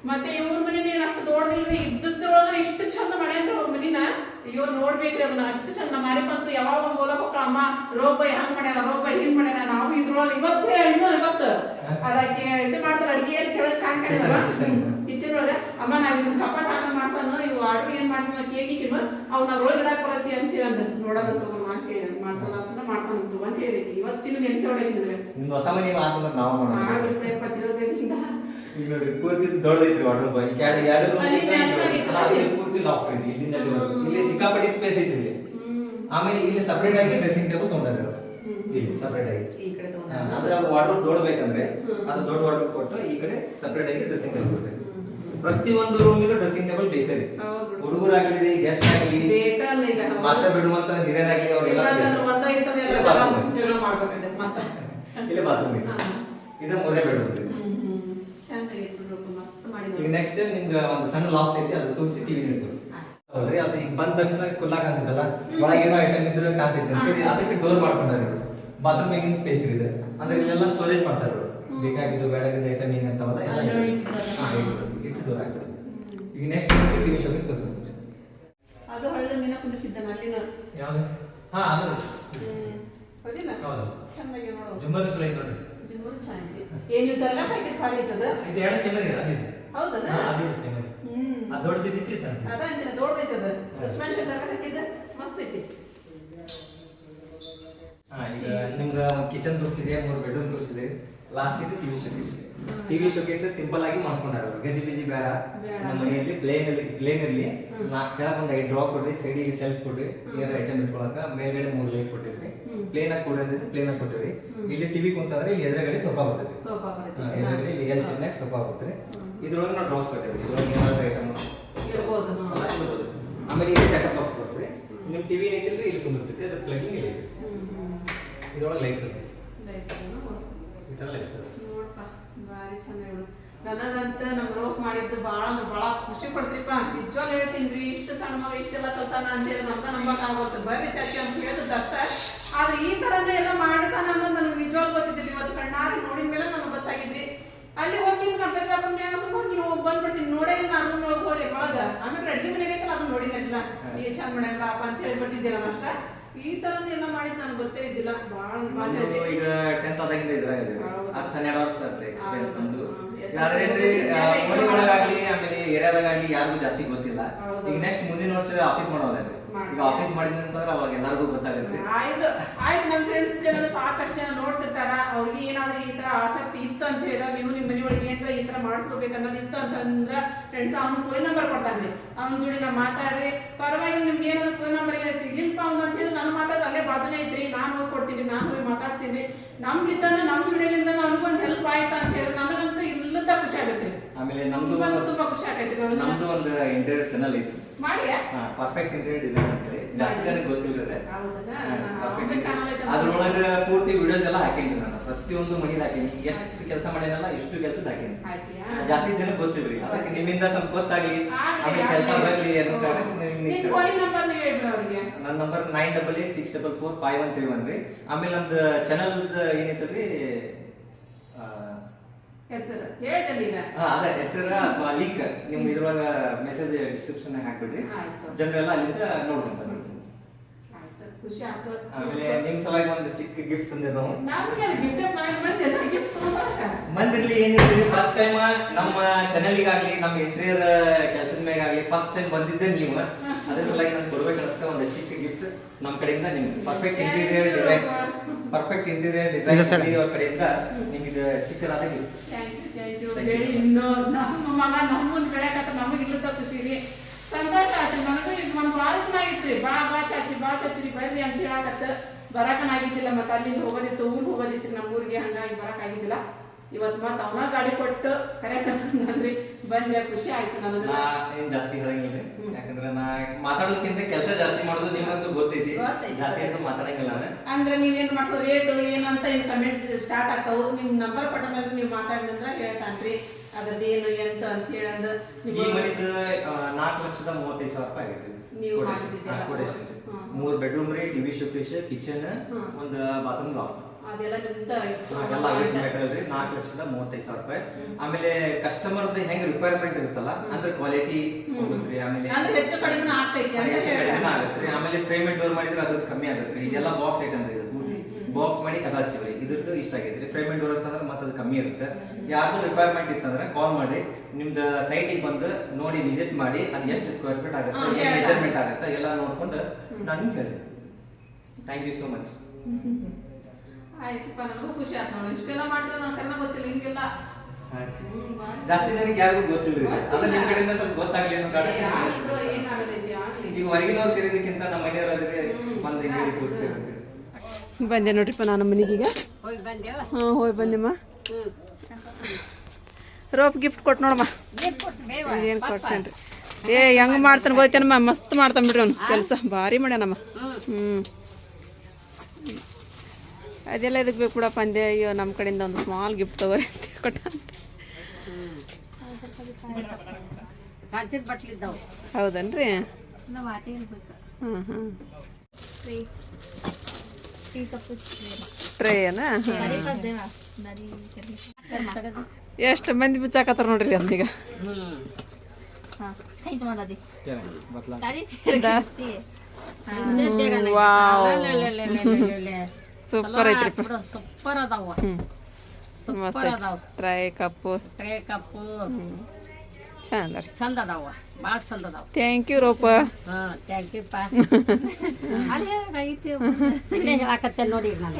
ಮತ್ತೆ ಇವ್ರ ಮನಿನ ಏನ್ ಅಷ್ಟು ದೊಡ್ಡದಿಲ್ರಿ? ಇದ್ದದ್ರೊಳಗ ಇಷ್ಟು ಚಂದ ಮಾಡ್ಯಾನ್ರಿ ಅವ್ರ ಮನಿನ? ಅಯ್ಯೋ ನೋಡ್ಬೇಕ್ರಿ ಅದನ್ನ. ಅಷ್ಟು ಚಂದ ಮಾರಿ ಬಂತು. ಯಾವಾಗ ಮೂಲಕ ಅಮ್ಮ? ರೋಗ ಹಂಗ್ ಮಾಡ್ಯಾರ ರೋಬ ಹಿಂಗ್ ಮಾಡ್ಯಾರ? ನಾವು ಇದ್ರೊಳಗ ಇವತ್ತೇ ಇನ್ನೂ ಇವತ್ತು. ಅದಕ್ಕೆ ಇದು ಮಾಡ್ತಾರ ಅಡಿಗೆ ಕೆಳಗ್ kitchen. ಕಿಚನ್ ಒಳಗ ಅಮ್ಮ ನಾವ್ ಇದನ್ನ ಕಪಾಟ್ ಹಾಕ ಮಾಡ್ತಾನ ಇವ್ ಆರ್ಡರ್ ಏನ್ ಮಾಡ್ತಾನ ಕೇಗಿಕಿಮ ನಾವ್ ರೋಲ್ ಇಡಾಕ್ ಬರತ್ತಿ ಅಂತ ಹೇಳಿ ಅಂದ ನೋಡೋದ ಅಂತ ಮಾಡ್ತಾನ ಮಾಡ್ಸೋದ ಅಂತ ಮಾಡ್ತಾನಂತು ಅಂತ ಹೇಳಿದ್ವಿ. ಇವತ್ತಿನ ನೆನ್ಸಿ ಹಿಂದ್ರೆ ಹೊಸ ಮನೆ ಮಾತು ನಾವು ಮಾಡೋಣ. ಈಗ ನೋಡಿ ಪೂರ್ತಿ ದೊಡ್ಡದೈತ್ರಿ ವಾಟರ್ ಬಾಯ್ ಎರಡು ಎರಡು ಪೂರ್ತಿ ಲಾಫ್ಟ್ ಐತಿ ಇಲ್ಲಿಂದ ಇಲ್ಲಿ ಸಿಕ್ಕಾಪಟ್ಟಿ ಸ್ಪೇಸ್ ಐತಿ ಇಲ್ಲಿ. ಆಮೇಲೆ ಇಲ್ಲಿ ಸಪರೇಟ್ ಆಗಿ ಡ್ರೆಸ್ಸಿಂಗ್ ಟೇಬಲ್ ತೊಗೊಂಡಿದ್ದಾರೆ ಇಲ್ಲಿ ಸಪರೇಟ್ ಆಗಿ. ಅಂದ್ರೆ ಅದು ವಾಟರ್ ದೊಡ್ಡಬೇಕಂದ್ರೆ ಅದು ದೊಡ್ಡ ವಾಟರ್ ಕೊಟ್ಟು ಈ ಕಡೆ ಸಪರೇಟ್ ಆಗಿ ಡ್ರೆಸ್ಸಿಂಗ್ ಟೇಬಲ್ ಕೊಡ್ತಾರೆ ಪ್ರತಿಯೊಂದು ರೂಮಿಗೂ ಡ್ರೆಸ್ಸಿಂಗ್ ಟೇಬಲ್ ಬೇಕೇ ಹುಡುಗರಾಗಿರಿ ಹೌದು. ಹುಡುಗರಾಗಲಿ ಗೆಸ್ಟ್ ಆಗಲಿ ಮಾಸ್ಟರ್ ಬೆಡ್ರೂಮ್ ಅಂತ ಹಿರಿಯರಾಗಲಿ ಒಂದ ಎಲ್ಲ ಇಲ್ಲಿ ಇಲ್ಲಿ. ಬಾತ್ರೂಮ್ ಇದೆ. ಇದು ಮೂರೇ ಬೆಡ್ರೂಮ್ ರೀ ಚೆನ್ನಾಗೈತೆ ಬಿಡ್ರಪ್ಪ, ಮಸ್ತ್ ಮಾಡಿ ಈಗ ನೆಕ್ಸ್ಟ್ ನಿಮ್ಗೆ ಒಂದು ಸಣ್ಣ ಲಾಫ್ಟ್ ಐತಿ ಅದು ತೋರಿಸಿ ಟಿವಿ ತೋರಿಸಿ. ಹೌದ್ರಿ? ಅದು ಈಗ ಬಂದ ತಕ್ಷಣ ಕುಲ್ಲಾಕ್ ಅಂತಿದ್ದಲ್ಲ ಒಳಗೆ ಏನೋ ಐಟಮ್ ಇದ್ರೆ ಕಾಣ್ತೈತಿ ಅಂತೇಳಿ ಅದಕ್ಕೆ ಡೋರ್ ಮಾಡ್ಕೊಂಡಾರೆ ಇವರು. ಬಾತ್ರೂಮ್ ಮೇಗಿನ ಸ್ಪೇಸ್ ಇದೆ. ಅಂದ್ರೆ ಇಲ್ಲೆಲ್ಲ ಸ್ಟೋರೇಜ್ ಮಾಡ್ತಾರೆ ಇವ್ರು. ಬೇಕಾಗಿದ್ದು ಬೇಡಾಗಿದ್ದು ಐಟಮ್ ಏನಂತಾವಲ್ಲ ಎಲ್ಲ ಇಟ್ಟು- ಡೋರ್ ಹಾಕ್ತಾರೆ ಈಗ ನೆಕ್ಸ್ಟ್ ಟಿವಿ ಶೋಪಿಸ್ ತೋರಿಸ್ತೀನಿ ಅದು ಹಳ್ಳಿ ಮೀನ ಕುದಿಸಿದ್ದಾನ ಅಲ್ಲಿನ? ಯಾವ್ದು? ಹಾ ಅದು. ಹೌದು. ಚೆನ್ನಾಗಿ ನೋಡು. ಜುಮ್ಮಲ್ ಸುಳ ನೋಡಿ ಚೆನ್ನಾಗಿದೆ ಏನ್ ನೀವು ತರಲ್ಲ ಪ್ಯಾಕೆಟ್ ಖಾಲಿ ಇರ್ತದ ಇದು ಎರಡು ಸೇಮ್ ಇದೆ ಅದಿದೆ. ಹೌದನ? ಸೇಮ್ ಇದೆ ಹ್ಮ್. ಅದು ದೊಡ್ಡ ಸಿದ್ದಿತ್ತು ಸಣ್ಣ ಸಿದ್ದಿತ್ತು. ಅದ ಅಂತೀನಿ ಮಸ್ತ್ ಐತಿ. ಹಾ, ಈಗ ನಿಮ್ಗೆ ಕಿಚನ್ ತೋರಿಸಿದೆ ಮೂರು ಬೆಡ್ರೂಮ್ ತೋರಿಸಿದೆ. ಲಾಸ್ಟ್ ಇದು TV showcase TV showcase simple ಆಗಿ ಮಾಡಿಸ್ಕೊಂಡಾರ ಗಜಿ ಬಿಜಿ ಬೇಡ. ನಮ್ಮ ಮನೆಯಲ್ಲಿ ಪ್ಲೇನ್ ಅಲ್ಲಿ ಪ್ಲೇನ್ ಇರಲಿ. ಕೆಳಗೆ ಒಂದು ಐದು ಡ್ರಾಪ್ ಕೊಡ್ರಿ ಸೈಡಿಗೆ ಶೆಲ್ಫ್ ಕೊಡ್ರಿ ಏನಾರ ಐಟಮ್ ಇಟ್ಕೊಳಕ ಮೇಲ್ಗಡೆ ಮೂರು ಲೈಟ್ ಕೊಟ್ಟಿದ್ರಿ. ಪ್ಲೇನ್ ಆಗಿ ಕೊಡ್ರಿ ಅಂತಂದ್ರೆ ಪ್ಲೇನ್ ಆಗಿ ಕೊಟ್ಟಿರಿ ಇಲ್ಲಿ ಟಿವಿ ಕುಂತಂದ್ರೆ ಇಲ್ಲಿ ಎದುರುಗಡೆ ಸೋಫಾ ಬರ್ತೈತಿ. ಎದುರುಗಡೆ ಇಲ್ಲಿ ಎಲ್ ಶೇಪ್ನಾಗ ಸೋಫಾ ಬರ್ತೈತಿ. ಇದ್ರೊಳಗೆ ನಾವು ಡ್ರಾಸ್ ಕೊಟ್ಟಿವಿ ಇದ್ರೊಳಗೆ ಏನಾದ್ರು ಐಟಮ್. ಆಮೇಲೆ ಇಲ್ಲಿ ಸೆಟಪ್ ಬಾಕ್ಸ್ ಬರ್ತದೆ ನಿಮ್ಮ ಟಿವಿ ಏನೈತಿಲ್ರಿ ಇಲ್ಲಿ ಕುಂದಿರ್ತೈತಿ ಅದ್ರ ಪ್ಲಗಿಂಗ್ ಇಲ್ಲಿ ಐತಿ ಇದ್ರೊಳಗೆ ಲೈಟ್ಸ್ ಅದ ಈ ಥರ ಲೈಟ್ಸ್ ಅದ ನೋಡಪ್ಪ ಚಂದ ಹೇಳು ನನಗಂತ ನಮ್ಮ ರೋಪ್ ಮಾಡಿದ್ದು ಭಾಳ ಅಂದ್ರೆ ಭಾಳ ಖುಷಿ ಪಡ್ತೀರಿಪ್ಪ ನಿಜವಾಗ್ ಹೇಳ್ತೀನಿ ರೀ ಇಷ್ಟು ಸಣ್ಣ ಮಗ ಇಷ್ಟೆಲ್ಲ ಕಲ್ತಾನ ಅಂತೇಳಿ ನಮ್ಗೆ ನಂಬಕ್ ಆಗುತ್ತೆ ಬರ್ರಿ ಚಾಚಿ ಅಂತ ಹೇಳಿದ್ದು ಅಷ್ಟೇ ಆದ್ರೆ ಈ ಥರನೇ ಎಲ್ಲ ಮಾಡ್ತಾನ ಅನ್ನೋದು ನನಗೆ ನಿಜವಾಗ್ ಗೊತ್ತಿದ್ದಿಲ್ಲ. ಇವತ್ತು ಕಣ್ಣಾರಿ ನೋಡಿದ ಮೇಲೆ ನನಗೆ ಗೊತ್ತಾಗಿದ್ರಿ. ಅಲ್ಲಿ ಹೋಗಿದ್ದು ನಮ್ಮ ನ್ಯಾಗ ಹೋಗಿ ಹೋಗಿ ಬಂದ್ಬಿಡ್ತೀನಿ. ನೋಡೇ ಇಲ್ಲ ನಾನು ರೂಮ್ ಒಳಗೆ ಹೋಗಿ ಒಳಗ. ಆಮೇಲೆ ಅಡಿಗೆ ಮನೆಗೆ ಅದನ್ನ ನೋಡಿನಲ್ಲ ನೀವು ಚಂದ ಮಾಡಲ್ಲ ಅಪ್ಪ ಅಂತ ಹೇಳಿ ನಾನು ಅಷ್ಟೇ ಈ ಥರದ್ದೆಲ್ಲ ಮಾಡಿದ್ ನನ್ ಗೊತ್ತೇ ಇದ್ದಿಲ್ಲ. ಬಹಳ ಭಾಷೆ ಈಗ ಟೆಂತ್ ಆದಾಗಿಂದ ಇದ್ರಾಗ ಹೌದು. ಹತ್ತು ಹನ್ನೆರಡು ವರ್ಷ ಆತ್ರಿ ಎಕ್ಸ್ಪೀರಿಯನ್ಸ್ ಬಂದು. ಅದ್ರೇನ್ರಿ ಒಳಗಾಗ್ಲಿ ಆಮೇಲೆ ಏರಿಯಾದಾಗಲಿ ಯಾರಿಗೂ ಜಾಸ್ತಿ ಗೊತ್ತಿಲ್ಲ. ಈಗ ನೆಕ್ಸ್ಟ್ ಮುಂದಿನ ವರ್ಷ ಆಫೀಸ್ ಮಾಡೋದ್ರಿ ಮಾಡಿ. ಈಗ ಆಫೀಸ್ ಮಾಡಿದ ಅಂತಂದ್ರೆ ಅವಾಗ ಎಲ್ಲರಿಗೂ ಗೊತ್ತಾಗುತ್ತೆ. ಆಯ್ತು ಆಯ್ತು ನಮ್ಮ ಫ್ರೆಂಡ್ಸ್ ಜನ ಸಾಕಷ್ಟು ಜನ ನೋಡ್ತಿರ್ತಾರ. ಅವ್ರಿಗೆ ಏನಾದ್ರೂ ಈ ತರ ಆಸಕ್ತಿ ಇತ್ತು ಅಂತ ಹೇಳಿದ್ರೆ ನೀವು ನಿಮ್ಮ ಮನೆಯೊಳಗೆ ಏನಾರ ಈ ತರ ಮಾಡಿಸ್ಕೋಬೇಕು ಅನ್ನೋದು ಇತ್ತು ಅಂತಂದ್ರೆ ಫ್ರೆಂಡ್ಸ್ ಅವ್ನ ಫೋನ್ ನಂಬರ್ ಕೊಡ್ತಾನೆ. ಅವ್ನ ಜೋಡಿ ನಾ ಮಾತಾಡ್ರಿ ಪರವಾಗಿ ನಿಮ್ಗೆ ಏನಾದ್ರು ಫೋನ್ ನಂಬರ್ ಸಿಗ್ಲಿಲ್ಪ ಅವ್ನ ಅಂತ ಹೇಳಿದ್ರೆ ನನ್ನ ಮಾತಾಡ್ ಅಲ್ಲೇ ಬಾಜುನೇ ಐತ್ರಿ ನಾನು ಹೋಗಿ ಕೊಡ್ತೀನಿ ನಾನು ಹೋಗಿ ಮಾತಾಡ್ತೀನಿ ನಮ್ಗಿದ್ದಾನ ನಮ್ಮ ವಿಡಿಯೋಲಿಂದ ನನಗೂ ಒಂದು ಹೆಲ್ಪ್ ಆಯ್ತಾ ಅಂತ ಹೇಳಿದ್ರೆ ನನಗಂತೂ ಇಲ್ಲದ ಖುಷಿ ಆಗುತ್ತೆ. ಆಮೇಲೆ ನಮ್ದು ತುಂಬಾ ಖುಷಿ ಆಗೈತಿ ನಮ್ದು ಒಂದು ಇಂಟರ್ವ್ಯೂ ಚಾನಲ್ ಐತಿ ಪರ್ಫೆಕ್ಟ್ ಇಂಟೀರಿಯರ್ ಡಿಸೈನ್ ಅಂತೇಳಿ ಜಾಸ್ತಿ ಜನಕ್ಕೆ ಐತೆ ಅದ್ರೊಳಗ ಪೂರ್ತಿ ವಿಡಿಯೋಸ್ ಎಲ್ಲ ಹಾಕೇನಿ ನಾನು. ಪ್ರತಿಯೊಂದು ಮನಿದ್ ಹಾಕಿನಿ ಎಷ್ಟು ಕೆಲಸ ಮಾಡ್ಯಾನಲ್ಲ ಎಷ್ಟು ಕೆಲಸದ ಹಾಕೀನಿ? ಜಾಸ್ತಿ ಜನಕ್ಕೆ ಗೊತ್ತಿಲ್ರಿ. ಅದಕ್ಕೆ ನಿಮ್ಮಿಂದ ಸ್ವಲ್ಪ ಗೊತ್ತಾಗ್ಲಿ. ಆಮೇಲೆ ಕೆಲಸ. ಬರ್ಲಿ ಅನ್ನೋ ಕಾರಣಕ್ಕೆ ನನ್ನ number nine double eight six double four five one three one ರೀ. ಆಮೇಲೆ ನಮ್ದು ಚಾನಲ್ ಏನೈತಲ್ರಿ ಹೆಸರು? ಹೇಳ್ದಲ್ಲ ಈಗ ಆ, ಅದ ಹೆಸರ ಅಥವಾ ಲಿಂಕ್ ನಿಮ್ ಇದ್ರೊಳಗ ಮೆಸೇಜ್ ಡಿಸ್ಕ್ರಿಪ್ಷನ್ ಹಾಕ್ಬಿಡ್ರಿ. ಜನರೆಲ್ಲ ಅಲ್ಲಿಂದ ನೋಡ್ಕೊಂತಾರೆ ಆಯ್ತು ಖುಷಿ ಆಯ್ತು. ಆಮೇಲೆ ನಿಮ್ ಸಲುವಾಗಿ ಒಂದು ಚಿಕ್ಕ ಗಿಫ್ಟ್ ತಗೊಂಡ್ಬರಕ ಮಂದಿರ್ಲಿ ಏನಿದ್ರಿ ಫಸ್ಟ್ ಟೈಮ್ ನಮ್ಮ ಚಾನಲ್ಗಾಗ್ಲಿ ನಮ್ಮ ಇಂಟೀರಿಯರ್ ಕೆಲಸದ ಮ್ಯಾಗಾಗ್ಲಿ ಫಸ್ಟ್ ಟೈಮ್ ಬಂದಿದ್ದೆ ನೀವು. ಅದ್ರ ಸಲುವಾಗಿ ನಾನು ಕೊಡ್ಬೇಕು ಅನಿಸ್ತಾ ಒಂದು ಚಿಕ್ಕ ಗಿಫ್ಟ್ ನಮ್ಮ ಕಡೆಯಿಂದ ನಿಮ್ಗೆ. Perfect interior design perfect interior design ಅವ್ರ ಕಡೆಯಿಂದ ನಿಮ್ಗೆ ಚಿಕ್ಕದಾದ ಗಿಫ್ಟ್ ಹೇಳಿ. ಇನ್ನು ನಮ್ಮ ಮಗ ನಮ್ಮನ್ನ ಬೆಳೆಯಕತ್ತ ನಮಗೆ ಇಲ್ಲದ ಖುಷಿ ರೀ. ಸಂತೋಷ ಆಯ್ತು. ನನಗೂ ಈಗ ಒಂದು ವಾರಕ್ನಾಗಿತ್ರಿ ಬಾ ಬಾ ಚಾಚಿ ಬಾ ಚಾಚಿ ಬರ್ರಿ ಅಂತ ಹೇಳಕತ್ತ. ಬರಕನಾಗಿದ್ದಿಲ್ಲ ಮತ್ತೆ ಅಲ್ಲಿಂದ ಹೋಗೋದಿತ್ತು ಊರಿಗೆ ಹೋಗೋದಿತ್ತು ನಮ್ಮ ಊರಿಗೆ. ಹಂಗಾಗಿ ಬರಕಾಗಿದ್ದಿಲ್ಲ. ಇವತ್ತು ಮತ್ತೆ ಅವನ ಗಾಡಿ ಕೊಟ್ಟು ಕರೆ ಕರ್ಸ್ಕೊಂಡ್ರಿ ಬಂದೆ ಖುಷಿ ಆಯ್ತು ನನಗೆ. ನಾ ಏನ್ ಜಾಸ್ತಿ ಹೇಳಂಗಿಲ್ಲ ಯಾಕಂದ್ರೆ ನಾ ಮಾತಾಡೋದಕ್ಕಿಂತ ಕೆಲಸ ಜಾಸ್ತಿ ಮಾಡೋದು ನಿಮ್ಮಂತೂ ಗೊತ್ತೈತಿ. ಜಾಸ್ತಿ ಅಂತ ಮಾತಾಡಂಗಿಲ್ಲ ಅಂದ್ರೆ. ಏನ್ ಮಾಡ್ತೀರಿ? ರೇಟ್ ಏನಂತ ಇನ್ ಕಮೆಂಟ್ ಕಮೆಂಟ್ಸ್ ಸ್ಟಾರ್ಟ್ ಆಗ್ತಾವು. ನಿಮ್ ನಂಬರ್ ಪಟ್ಟದಲ್ಲಿ ನೀವು ಮಾತಾಡಿದ್ರೆ ಹೇಳ್ತಾನ್ರಿ. ಅದ್ರದ್ದು ಏನು ಎಂತ ಅಂತ ಹೇಳಂದು ಈ ಮನಿದು ನಾಲ್ಕು ಲಕ್ಷದ ಮೂವತ್ತೈದು ಸಾವಿರ ರೂಪಾಯಿ ಆಗೈತಿ ನೀವು. ಮೂರ್ ಬೆಡ್ರೂಮ್ ರೀ ಟಿವಿ ಶೋಕೇಶ್ ಕಿಚನ್ ಒಂದ್ ಒಂದು ಬಾತ್ರೂಮ್ ಲಾಫ್ಟ್ ಅದೆಲ್ಲ ನಿಮ್ದ ಎಲ್ಲ ವಿತ್ ಮೆಟೀರಿಯಲ್ ರೀ ನಾಲ್ಕು ಲಕ್ಷದ ಮೂವತ್ತೈದು ಸಾವಿರ ರೂಪಾಯಿ. ಆಮೇಲೆ ಕಸ್ಟಮರ್ದು ಹೆಂಗ್ ರಿಕ್ವೈರ್ಮೆಂಟ್ ಇರುತ್ತಲ್ಲ ಅಂದ್ರೆ ಕ್ವಾಲಿಟಿ ಹೋಗುತ್ರಿ ಆಮೇಲೆ ಅಂದ್ರೆ ಹೆಚ್ಚು ಕಡಿಮೆ ಆಗ್ತೈತಿ ಅಂತ ಹೆಚ್ಚು ಕಡಿಮೆ ಆಗತ್ರಿ ಆಮೇಲೆ ಪೇಮೆಂಟ್ ಡೋರ್ ಮಾಡಿದ್ರೆ ಅದ್ರದ್ದು ಕಮ್ಮಿ ಆಗತ್ರಿ ಇದೆಲ್ಲ ಬಾಕ್ಸ್ ಐಟಮ್ ಇದು. ಪೂರ್ತಿ ಬಾಕ್ಸ್ ಮಾಡಿ ಕದ ಹಚ್ಚಿವ್ರಿ. ಇದ್ರದ್ದು ಇಷ್ಟ ಆಗೈತ್ರಿ ಪೇಮೆಂಟ್ ಡೋರ್ ಅಂತಂದ್ರೆ ಮತ್ತೆ ಅದು ಕಮ್ಮಿ ಇರುತ್ತೆ. ಯಾರ್ದು ರಿಕ್ವೈರ್ಮೆಂಟ್ ಇತ್ತಂದ್ರೆ ಕಾಲ್ ಮಾಡಿ ನಿಮ್ದು ಸೈಟಿಗೆ ಬಂದು ನೋಡಿ ವಿಸಿಟ್ ಮಾಡಿ ಅದು ಎಷ್ಟು ಸ್ಕ್ವೇರ್ ಫೀಟ್ ಆಗುತ್ತೆ ಏನು. ಮೆಜರ್ಮೆಂಟ್ ಆಗುತ್ತೆ ಎಲ್ಲ ನೋಡ್ಕೊಂಡು ನಾನು ಕೇಳಿದೆ ಹೇಳ್ತೀನಿ. ಥ್ಯಾಂಕ್ ಯು ಸೋ ಮಚ್ ಆಯ್ತಪ್ಪ ನನಗೂ ಖುಷಿ ಆಯ್ತು ನೋಡಿ. ಇಷ್ಟೆಲ್ಲ ಮಾಡ್ತಾರೆ ಕನ್ನ ಗೊತ್ತಿಲ್ಲ ಹಿಂಗೆಲ್ಲ. ಜಾಸ್ತಿ ಜನಕ್ಕೆ ಯಾರಿಗೂ ಗೊತ್ತಿಲ್ಲ ಅದ ನಿಮ್ ಕಡೆಯಿಂದ ಸ್ವಲ್ಪ ಗೊತ್ತಾಗ್ಲಿ ಅನ್ನೋ ಕಾರಣ. ಈಗ ಹೊರಗಿನವ್ರು ಕರೀದಕ್ಕಿಂತ ನಮ್ಮ ಮನೆಯವರಾದ್ರೆ ಒಂದು ಹೇಳಿ ಕೂರಿಸ್ತಿರುತ್ತೆ ಬಂದೆ ನೋಡ್ರಿಪ್ಪ ನಾನು ಮನೆಗೀಗ ಹಾ ಹೋಯ್ ಹೋಗಿ ಬಂದೆಮ್ಮ. ಹ್ಮ್. ರೋಪ್ ಗಿಫ್ಟ್ ಕೊಟ್ಟು ನೋಡಮ್ಮ. ಏನ್ ಕೊಡ್ತೇನ್ರಿ ಏ ಹೆಂಗ್ ಮಾಡ್ತಾನೆ ಗೊತ್ತೇನಮ್ಮ ಮಸ್ತ್ ಮಾಡ್ತಾನೆ ಬಿಡ್ರಿ ಅವ್ನು. ಕೆಲಸ ಭಾರಿ ಮಾಡ್ಯಾನಮ್ಮ. ಹ್ಞೂ ಅದೆಲ್ಲ ಇದಕ್ಕೆ ಬೇಕು ಕೂಡ ಪಂದ್ಯ ಅಯ್ಯೋ ನಮ್ಮ ಕಡೆಯಿಂದ ಒಂದು ಸ್ಮಾಲ್ ಗಿಫ್ಟ್ ತಗೋರಿ ಅಂತ ಕೊಟ್ಟ ಹೌದನ್ರಿ? ಟ್ರೇನ ಎಷ್ಟು ಮಂದಿ ಬಿಚ್ಚಾಕತ್ತಾರ ನೋಡ್ರಿ ದಾದಿ ವಾವ್. ಸೂಪರ್ ಐತ್ರಿ. ಸೂಪರ್ ಅದಾವ. ಸೂಪರ್ ಅದಾವ. ಟ್ರೈ ಕಪ್ಪು. ಟ್ರೈ ಕಪ್ಪು. ಚಂದ ಚಂದ ಅದಾವ. ಭಾಳ ಚಂದ ಅದಾವ. ಥ್ಯಾಂಕ್ ಯು ರೋಪ. ಹಾ ಥ್ಯಾಂಕ್ ಯು ಪಾ. ಅಲ್ಲೇ ಐತಿ ಇಲ್ಲೇ ಹೇಳಾಕತ್ತೆ ನೋಡಿ ಈಗ ನಾನು.